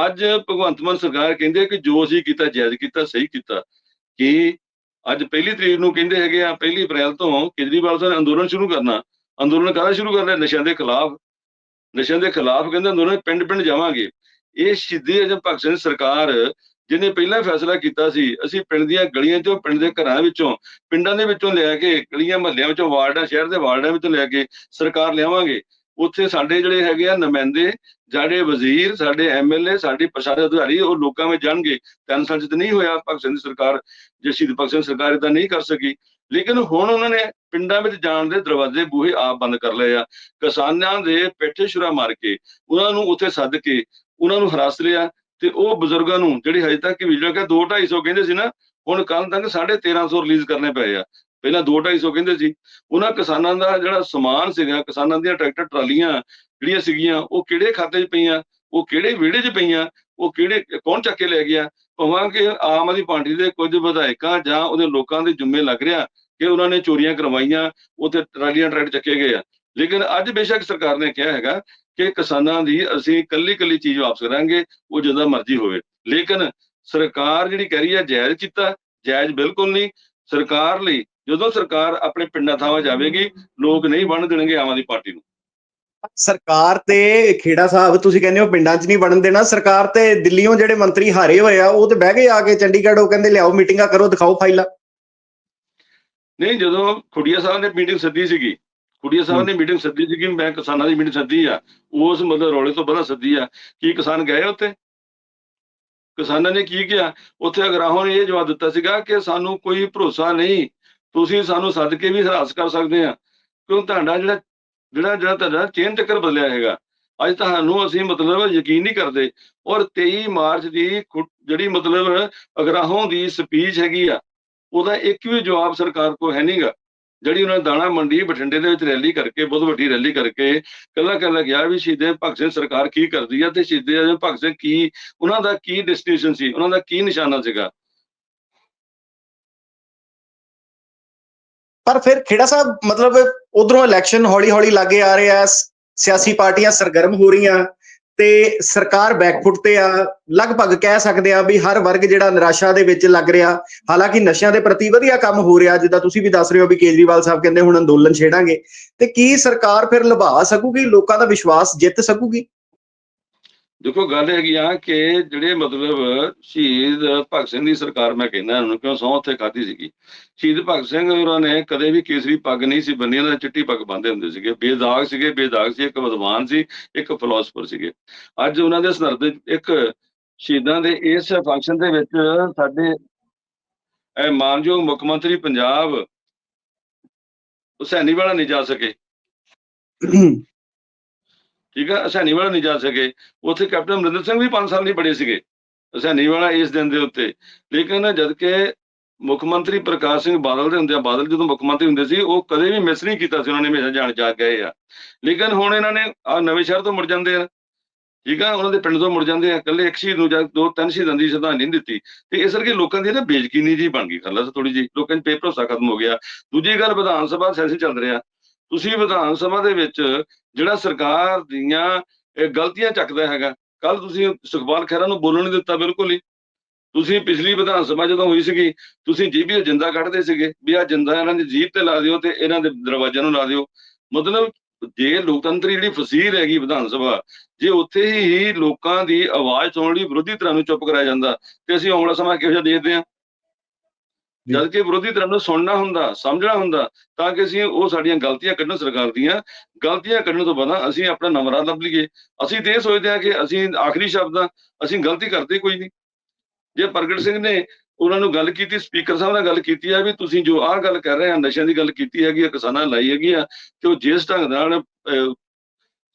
ਅੱਜ ਭਗਵੰਤ ਮਾਨ ਸਰਕਾਰ ਕਹਿੰਦੇ ਕਿ ਜੋ ਅਸੀਂ ਕੀਤਾ, ਜਾਇਜ਼ ਕੀਤਾ, ਸਹੀ ਕੀਤਾ, ਕਿ ਅੱਜ ਪਹਿਲੀ ਤਰੀਕ ਨੂੰ ਕਹਿੰਦੇ ਹੈਗੇ ਆ, ਪਹਿਲੀ ਅਪ੍ਰੈਲ ਤੋਂ ਕੇਜਰੀਵਾਲ ਸਾਹਿਬ ਨੇ ਅੰਦੋਲਨ ਸ਼ੁਰੂ ਕਰਨਾ। ਅੰਦੋਲਨ ਕਾਹਦਾ ਸ਼ੁਰੂ ਕਰਨਾ? ਨਸ਼ਿਆਂ ਦੇ ਖਿਲਾਫ। ਨਸ਼ਿਆਂ ਦੇ ਖਿਲਾਫ ਕਹਿੰਦੇ ਅੰਦੋਲਨ ਪਿੰਡ ਪਿੰਡ ਜਾਵਾਂਗੇ। ਇਹ ਸ਼ਹੀਦੀ ਅਜਮ ਭਗਤ ਸਿੰਘ ਸਰਕਾਰ, ਜਿਹਨੇ ਪਹਿਲਾਂ ਫੈਸਲਾ ਕੀਤਾ ਸੀ, ਅਸੀਂ ਪਿੰਡ ਦੀਆਂ ਗਲੀਆਂ ਚੋਂ, ਪਿੰਡ ਦੇ ਘਰਾਂ ਵਿੱਚੋਂ, ਪਿੰਡਾਂ ਦੇ ਵਿੱਚੋਂ ਲੈ ਕੇ, ਗਲੀਆਂ ਮਹੱਲਿਆਂ ਵਿੱਚੋਂ, ਵਾਰਡਾਂ, ਸ਼ਹਿਰ ਦੇ ਵਾਰਡਾਂ ਵਿੱਚੋਂ ਲੈ ਕੇ ਸਰਕਾਰ ਲਿਆਵਾਂਗੇ। ਉੱਥੇ ਸਾਡੇ ਜਿਹੜੇ ਹੈਗੇ ਆ ਨੁਮਾਇੰਦੇ, ਸਾਡੇ ਵਜ਼ੀਰ, ਸਾਡੇ ਐਮਐਲਏ ਸਾਡੇ ਪ੍ਰਸ਼ਾਸਨ ਅਧਿਕਾਰੀ, ਉਹ ਲੋਕਾਂ ਵਿੱਚ ਜਾਣਗੇ। ਤਿੰਨ ਸਾਲ ਚ ਨਹੀਂ ਹੋਇਆ ਭਗਤ ਸਿੰਘ ਦੀ ਸਰਕਾਰ, ਜੇ ਸ਼ਹੀਦ ਭਗਤ ਸਿੰਘ ਸਰਕਾਰ ਇਦਾਂ ਨਹੀਂ ਕਰ ਸਕੀ। ਲੇਕਿਨ ਹੁਣ ਉਹਨਾਂ ਨੇ ਪਿੰਡਾਂ ਵਿੱਚ ਜਾਣ ਦੇ ਦਰਵਾਜ਼ੇ ਬੂਹੇ ਆਪ ਬੰਦ ਕਰ ਲਏ ਆ। ਕਿਸਾਨਾਂ ਦੇ ਪਿੱਠੇ ਛੁਰਾ ਮਾਰ ਕੇ, ਉਹਨਾਂ ਨੂੰ ਉੱਥੇ ਸੱਦ ਕੇ, ਉਹਨਾਂ ਨੂੰ ਹਰਾਸ ਲਿਆ ਤੇ ਉਹ ਬਜ਼ੁਰਗਾਂ ਨੂੰ, ਜਿਹੜੇ ਹਜੇ ਤੱਕ ਵਿਜਲ ਕੇ 2 250 ਕਹਿੰਦੇ ਸੀ ਨਾ, ਹੁਣ ਕੱਲ ਤੱਕ 1350 ਰਿਲੀਜ਼ ਕਰਨੇ ਪਏ ਆ। ਪਹਿਲਾਂ 2 250 ਕਹਿੰਦੇ ਸੀ, ਉਹਨਾਂ ਕਿਸਾਨਾਂ ਦਾ ਜਿਹੜਾ ਸਮਾਨ ਸੀਗਾ, ਕਿਸਾਨਾਂ ਦੀਆਂ ਟਰੈਕਟਰ, ਟਰਾਲੀਆਂ ਜਿਹੜੀਆਂ ਸੀਗੀਆਂ, ਉਹ ਕਿਹੜੇ ਖਾਤੇ 'ਚ ਪਈਆਂ, ਉਹ ਕਿਹੜੇ ਵਿਹੜੇ 'ਚ ਪਈਆਂ, ਉਹ ਕਿਹੜੇ, ਕੌਣ ਚੱਕ ਕੇ ਲੈ ਗਿਆ? ਭਾਵੇਂ ਕਿ ਆਮ ਆਦਮੀ ਪਾਰਟੀ ਦੇ ਕੁਝ ਵਿਧਾਇਕਾਂ ਜਾਂ ਉਹਦੇ ਲੋਕਾਂ ਦੇ ਜੁੰਮੇ ਲੱਗ ਰਿਹਾ ਕਿ ਉਹਨਾਂ ਨੇ ਚੋਰੀਆਂ ਕਰਵਾਈਆਂ, ਉੱਥੇ ਟਰਾਲੀਆਂ ਟਰੈਕਟਰ ਚੱਕੇ ਗਏ ਆ। ਲੇਕਿਨ ਅੱਜ ਬੇਸ਼ੱਕ ਸਰਕਾਰ ਨੇ ਕਿਹਾ ਹੈਗਾ ਕਿ ਕਿਸਾਨਾਂ ਦੀ ਅਸੀਂ ਕੱਲੀ ਕੱਲੀ ਚੀਜ਼ ਵਾਪਸ ਕਰਾਂਗੇ, ਉਹ ਜਿੱਦਾਂ ਮਰਜ਼ੀ ਹੋਵੇ। ਲੇਕਿਨ ਸਰਕਾਰ ਜਿਹੜੀ ਕਹਿ ਰਹੀ ਹੈ, ਜਾਇਜ਼ ਕੀਤਾ ਜਾਇਜ਼ ਬਿਲਕੁਲ ਨਹੀਂ। ਸਰਕਾਰ ਲਈ ਜਦੋਂ ਸਰਕਾਰ ਆਪਣੇ ਪਿੰਡਾਂ ਥਾਵਾਂ ਜਾਵੇਗੀ ਲੋਕ ਨਹੀਂ ਬਣ ਦੇਣਗੇ ਆਮ ਆਦਮੀ ਪਾਰਟੀ ਨੂੰ। ਸਰਕਾਰ ਤੇ ਖੇੜਾ ਸਾਹਿਬ ਤੁਸੀਂ ਕਹਿੰਦੇ ਹੋ ਪਿੰਡਾਂ 'ਚ ਨਹੀਂ ਬਣਨ ਦੇਣਾ ਸਰਕਾਰ ਤੇ ਦਿੱਲੀੋਂ ਜਿਹੜੇ ਮੰਤਰੀ ਹਾਰੇ ਹੋਏ ਆ ਉਹ ਤੇ ਬਹਿ ਗਏ ਆ ਕੇ ਚੰਡੀਗੜ੍ਹ ਉਹ ਕਹਿੰਦੇ ਲਿਆਓ ਮੀਟਿੰਗਾਂ ਕਰੋ ਦਿਖਾਓ ਫਾਈਲਾਂ। ਨਹੀਂ ਜਦੋਂ ਖੁੜੀਆ ਸਾਹਿਬ ਨੇ ਮੀਟਿੰਗ ਸੱਦੀ ਸੀਗੀ ਖੁੜੀਆ ਸਾਹਿਬ ਨੇ ਮੀਟਿੰਗ ਸੱਦੀ ਸੀਗੀ ਮੈਂ ਕਿਸਾਨਾਂ ਦੀ ਮੀਟਿੰਗ ਸੱਦੀ ਆ ਉਸ ਮਤਲਬ ਰੌਲੇ ਤੋਂ ਪਹਿਲਾਂ ਸੱਦੀ ਆ ਕੀ ਕਿਸਾਨ ਗਏ ਉੱਥੇ? ਕਿਸਾਨਾਂ ਨੇ ਕੀ ਕਿਹਾ? ਉੱਥੇ ਅਗਰਾਹੋਂ ਨੇ ਇਹ ਜਵਾਬ ਦਿੱਤਾ ਸੀਗਾ ਕਿ ਸਾਨੂੰ ਕੋਈ ਭਰੋਸਾ ਨਹੀਂ ਤੁਸੀਂ ਸਾਨੂੰ ਸੱਦ ਕੇ ਵੀ ਹਰਾਸ ਕਰ ਸਕਦੇ ਆ। ਕਿਉਂ ਤੁਹਾਡਾ ਜਿਹੜਾ ਜਿਹੜਾ ਜਿਹੜਾ ਤੁਹਾਡਾ ਚੇਨ ਚੱਕਰ ਬਦਲਿਆ ਹੈਗਾ। ਅੱਜ ਤੁਹਾਨੂੰ ਅਸੀਂ ਮਤਲਬ ਯਕੀਨ ਨਹੀਂ ਕਰਦੇ। ਔਰ 23 ਮਾਰਚ ਦੀ ਖੁ- ਜਿਹੜੀ ਮਤਲਬ ਅਗਰਾਹੋਂ ਦੀ ਸਪੀਚ ਹੈਗੀ ਆ, ਉਹਦਾ ਇੱਕ ਵੀ ਜਵਾਬ ਸਰਕਾਰ ਕੋ ਹੈ ਨਹੀਂਗਾ। ਜਿਹੜੀ ਉਹਨਾਂ ਦਾਣਾ ਮੰਡੀ ਬਠਿੰਡੇ ਦੇ ਵਿੱਚ ਰੈਲੀ ਕਰਕੇ, ਬਹੁਤ ਵੱਡੀ ਰੈਲੀ ਕਰਕੇ, ਕੱਲਾ ਕੱਲਾ ਗਿਆ ਵੀ ਸ਼ਹੀਦੇ ਭਗਤ ਸਿੰਘ ਸਰਕਾਰ ਕੀ ਕਰਦੀ ਆ ਤੇ ਸ਼ਹੀਦੇ ਭਗਤ ਸਿੰਘ ਕੀ, ਉਹਨਾਂ ਦਾ ਕੀ ਡੈਸਟੀਨੇਸ਼ਨ ਸੀ, ਉਹਨਾਂ ਦਾ ਕੀ ਨਿਸ਼ਾਨਾ ਸੀਗਾ। ਪਰ ਫਿਰ ਖੇੜਾ ਸਾਹਿਬ ਮਤਲਬ ਉਧਰੋਂ ਇਲੈਕਸ਼ਨ ਹੌਲੀ ਹੌਲੀ ਲਾਗੇ ਆ ਰਿਹਾ ਸਿਆਸੀ ਪਾਰਟੀਆਂ ਸਰਗਰਮ ਹੋ ਰਹੀਆਂ ਤੇ ਸਰਕਾਰ ਬੈਕਫੁੱਟ ਤੇ ਆ, ਲਗਭਗ ਕਹਿ ਸਕਦੇ ਆ ਵੀ ਹਰ ਵਰਗ ਜਿਹੜਾ ਨਿਰਾਸ਼ਾ ਦੇ ਵਿੱਚ ਲੱਗ ਰਿਹਾ। ਹਾਲਾਂਕਿ ਨਸ਼ਿਆਂ ਦੇ ਪ੍ਰਤੀ ਵਧੀਆ ਕੰਮ ਹੋ ਰਿਹਾ, ਜਿੱਦਾਂ ਤੁਸੀਂ ਵੀ ਦੱਸ ਰਹੇ ਹੋ ਵੀ ਕੇਜਰੀਵਾਲ ਸਾਹਿਬ ਕਹਿੰਦੇ ਹੁਣ ਅੰਦੋਲਨ ਛੇੜਾਂਗੇ। ਤੇ ਕੀ ਸਰਕਾਰ ਫਿਰ ਨਿਭਾ ਸਕੂਗੀ? ਲੋਕਾਂ ਦਾ ਵਿਸ਼ਵਾਸ ਜਿੱਤ ਸਕੂਗੀ? ਦੇਖੋ, ਗੱਲ ਹੈਗੀ ਆ ਕਿ ਜਿਹੜੇ ਮਤਲਬ ਸ਼ਹੀਦ ਭਗਤ ਸਿੰਘ ਦੀ ਸਰਕਾਰ, ਮੈਂ ਕਹਿੰਦਾ ਉਹਨਾਂ ਨੂੰ ਕਿਉਂ ਸਹੁੰ ਉੱਥੇ ਖਾਧੀ ਸੀਗੀ? ਸ਼ਹੀਦ ਭਗਤ ਸਿੰਘ ਉਹਨਾਂ ਨੇ ਕਦੇ ਵੀ ਕੇਸਰੀ ਪੱਗ ਨਹੀਂ ਸੀ ਬੰਨੀ ਉਹਨਾਂ ਚਿੱਟੀ ਪੱਗ ਬੰਨ੍ਹਦੇ ਹੁੰਦੇ ਸੀਗੇ। ਬੇਦਾਗ ਸੀਗੇ, ਬੇਦਾਗ ਸੀ, ਇੱਕ ਵਿਦਵਾਨ ਸੀ, ਇੱਕ ਫਿਲਾਸਫਰ ਸੀਗੇ। ਅੱਜ ਉਹਨਾਂ ਦੇ ਸੰਦਰਭ ਇੱਕ ਸ਼ਹੀਦਾਂ ਦੇ ਇਸ ਫੰਕਸ਼ਨ ਦੇ ਵਿੱਚ ਸਾਡੇ ਇਹ ਮਾਨਯੋਗ ਮੁੱਖ ਮੰਤਰੀ ਪੰਜਾਬ ਹੁਸੈਨੀ ਵਾਲਾ ਨਹੀਂ ਜਾ ਸਕੇ। ਠੀਕ ਹੈ ਹਸੈਨੀ ਵਾਲਾ ਨਹੀਂ ਜਾ ਸਕੇ। ਉੱਥੇ ਕੈਪਟਨ ਅਮਰਿੰਦਰ ਸਿੰਘ ਵੀ 5 ਸਾਲ ਨਹੀਂ ਬੜੇ ਸੀਗੇ। ਹਸੈਨੀ ਵਾਲਾ ਇਸ ਦਿਨ ਦੇ ਉੱਤੇ। ਲੇਕਿਨ ਜਦ ਕਿ ਮੁੱਖ ਮੰਤਰੀ ਪ੍ਰਕਾਸ਼ ਸਿੰਘ ਬਾਦਲ ਦੇ ਹੁੰਦੇ ਆ ਬਾਦਲ ਜਦੋਂ ਮੁੱਖ ਮੰਤਰੀ ਹੁੰਦੇ ਸੀ, ਉਹ ਕਦੇ ਵੀ ਮਿਸ ਨਹੀਂ ਕੀਤਾ ਸੀ। ਉਹਨਾਂ ਨੇ ਹਮੇਸ਼ਾ ਜਾਣ ਜਾ ਗਏ ਆ। ਲੇਕਿਨ ਹੁਣ ਇਹਨਾਂ ਨੇ ਆ ਨਵੇਂ ਸ਼ਹਿਰ ਤੋਂ ਮੁੜ ਜਾਂਦੇ ਆ। ਠੀਕ ਆ? ਉਹਨਾਂ ਦੇ ਪਿੰਡ ਤੋਂ ਮੁੜ ਜਾਂਦੇ ਆ। ਇਕੱਲੇ ਇੱਕ ਸ਼ਹੀਦ ਨੂੰ ਜਾਂ ਦੋ, ਤਿੰਨ ਸ਼ਹੀਦਾਂ ਦੀ ਸ਼ਰਧਾਂਜਲੀ ਨਹੀਂ ਦਿੱਤੀ। ਤੇ ਇਸ ਕਰਕੇ ਲੋਕਾਂ ਦੀ ਨਾ ਬੇਇੱਜ਼ਤੀ ਜੀ ਬਣ ਗਈ। ਖੱਲਾ ਥੋੜੀ ਜੀ ਲੋਕਾਂ 'ਚ ਪੇ ਭਰੋਸਾ ਖਤਮ ਹੋ ਗਿਆ। ਦੂਜੀ ਗੱਲ, ਵਿਧਾਨ ਸਭਾ ਸੈਸ਼ਨ ਚੱਲ ਰਿਹਾ। ਤੁਸੀਂ ਵਿਧਾਨ ਸਭਾ ਦੇ ਵਿੱਚ ਜਿਹੜਾ ਸਰਕਾਰ ਦੀਆਂ ਗਲਤੀਆਂ ਚੱਕਦਾ ਹੈਗਾ ਕੱਲ ਤੁਸੀਂ ਸੁਖਪਾਲ ਖਹਿਰਾ ਨੂੰ ਬੋਲਣ ਨਹੀਂ ਦਿੱਤਾ ਬਿਲਕੁਲ ਹੀ। ਤੁਸੀਂ ਪਿਛਲੀ ਵਿਧਾਨ ਸਭਾ ਜਦੋਂ ਹੋਈ ਸੀਗੀ, ਤੁਸੀਂ ਜੀਬੀ ਜਿੰਦਾ ਕੱਢਦੇ ਸੀਗੇ ਵੀ ਆ ਜਿੰਦਾ ਇਹਨਾਂ ਦੀ ਜੀਭ ਤੇ ਲਾ ਦਿਓ ਤੇ ਇਹਨਾਂ ਦੇ ਦਰਵਾਜ਼ਿਆਂ ਨੂੰ ਲਾ ਦਿਓ। ਮਤਲਬ ਜੇ ਲੋਕਤੰਤਰੀ ਜਿਹੜੀ ਫਸੀਰ ਹੈਗੀ ਵਿਧਾਨ ਸਭਾ, ਜੇ ਉੱਥੇ ਹੀ ਲੋਕਾਂ ਦੀ ਆਵਾਜ਼ ਸੁਣਨ ਲਈ ਵਿਰੋਧੀ ਧਿਰਾਂ ਨੂੰ ਚੁੱਪ ਕਰਾਇਆ ਜਾਂਦਾ, ਤੇ ਅਸੀਂ ਆਉਣ ਵਾਲਾ ਸਮਾਂ ਕਿਹੋ ਜਿਹਾ ਦੇਖਦੇ ਹਾਂ? ਜਦ ਕਿ ਵਿਰੋਧੀ ਧਿਰਾਂ ਨੂੰ ਸੁਣਨਾ ਹੁੰਦਾ, ਸਮਝਣਾ ਹੁੰਦਾ, ਤਾਂ ਕਿ ਅਸੀਂ ਉਹ ਸਾਡੀਆਂ ਗਲਤੀਆਂ ਕੱਢਣ ਸਰਕਾਰ ਦੀਆਂ। ਗਲਤੀਆਂ ਕੱਢਣ ਤੋਂ ਬਾਅਦ ਅਸੀਂ ਆਪਣਾ ਨਮਰਾ ਲੱਭ ਲਈਏ। ਅਸੀਂ ਤੇ ਇਹ ਸੋਚਦੇ ਹਾਂ ਕਿ ਅਸੀਂ ਆਖਰੀ ਸ਼ਬਦ ਆ ਅਸੀਂ ਗਲਤੀ ਕਰਦੇ ਕੋਈ ਨਹੀਂ। ਜੇ ਪ੍ਰਗਟ ਸਿੰਘ ਨੇ ਉਹਨਾਂ ਨੂੰ ਗੱਲ ਕੀਤੀ, ਸਪੀਕਰ ਸਾਹਿਬ ਨਾਲ ਗੱਲ ਕੀਤੀ ਆ ਵੀ ਤੁਸੀਂ ਜੋ ਆਹ ਗੱਲ ਕਰ ਰਹੇ ਆ, ਨਸ਼ਿਆਂ ਦੀ ਗੱਲ ਕੀਤੀ ਹੈਗੀ ਆ, ਕਿਸਾਨਾਂ ਨੇ ਲਾਈ ਹੈਗੀ ਆ, ਤੇ ਉਹ ਜਿਸ ਢੰਗ ਨਾਲ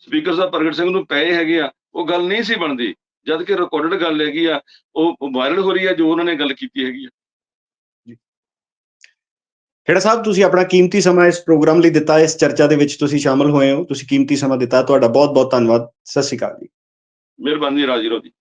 ਸਪੀਕਰ ਸਾਹਿਬ ਪ੍ਰਗਟ ਸਿੰਘ ਨੂੰ ਪਏ ਹੈਗੇ ਆ, ਉਹ ਗੱਲ ਨਹੀਂ ਸੀ ਬਣਦੀ। ਜਦ ਕਿ ਰਿਕਾਰਡਡ ਗੱਲ ਹੈਗੀ ਆ, ਉਹ ਵਾਇਰਲ ਹੋ ਰਹੀ ਆ, ਜੋ ਉਹਨਾਂ ਨੇ ਗੱਲ ਕੀਤੀ ਹੈਗੀ ਆ। ਖੇੜਾ ਸਾਹਿਬ, ਤੁਸੀਂ ਆਪਣਾ ਕੀਮਤੀ ਸਮਾਂ ਇਸ ਪ੍ਰੋਗਰਾਮ ਲਈ ਦਿੱਤਾ, ਇਸ ਚਰਚਾ ਦੇ ਵਿੱਚ ਤੁਸੀਂ ਸ਼ਾਮਲ ਹੋਏ ਹੋ। ਤੁਸੀਂ ਕੀਮਤੀ ਸਮਾਂ ਦਿੱਤਾ, ਤੁਹਾਡਾ ਬਹੁਤ ਬਹੁਤ ਧੰਨਵਾਦ। ਸਤਿ ਸ਼੍ਰੀ ਅਕਾਲ ਜੀ। ਮਿਹਰਬਾਨੀ ਰਾਜੀ ਜੀ।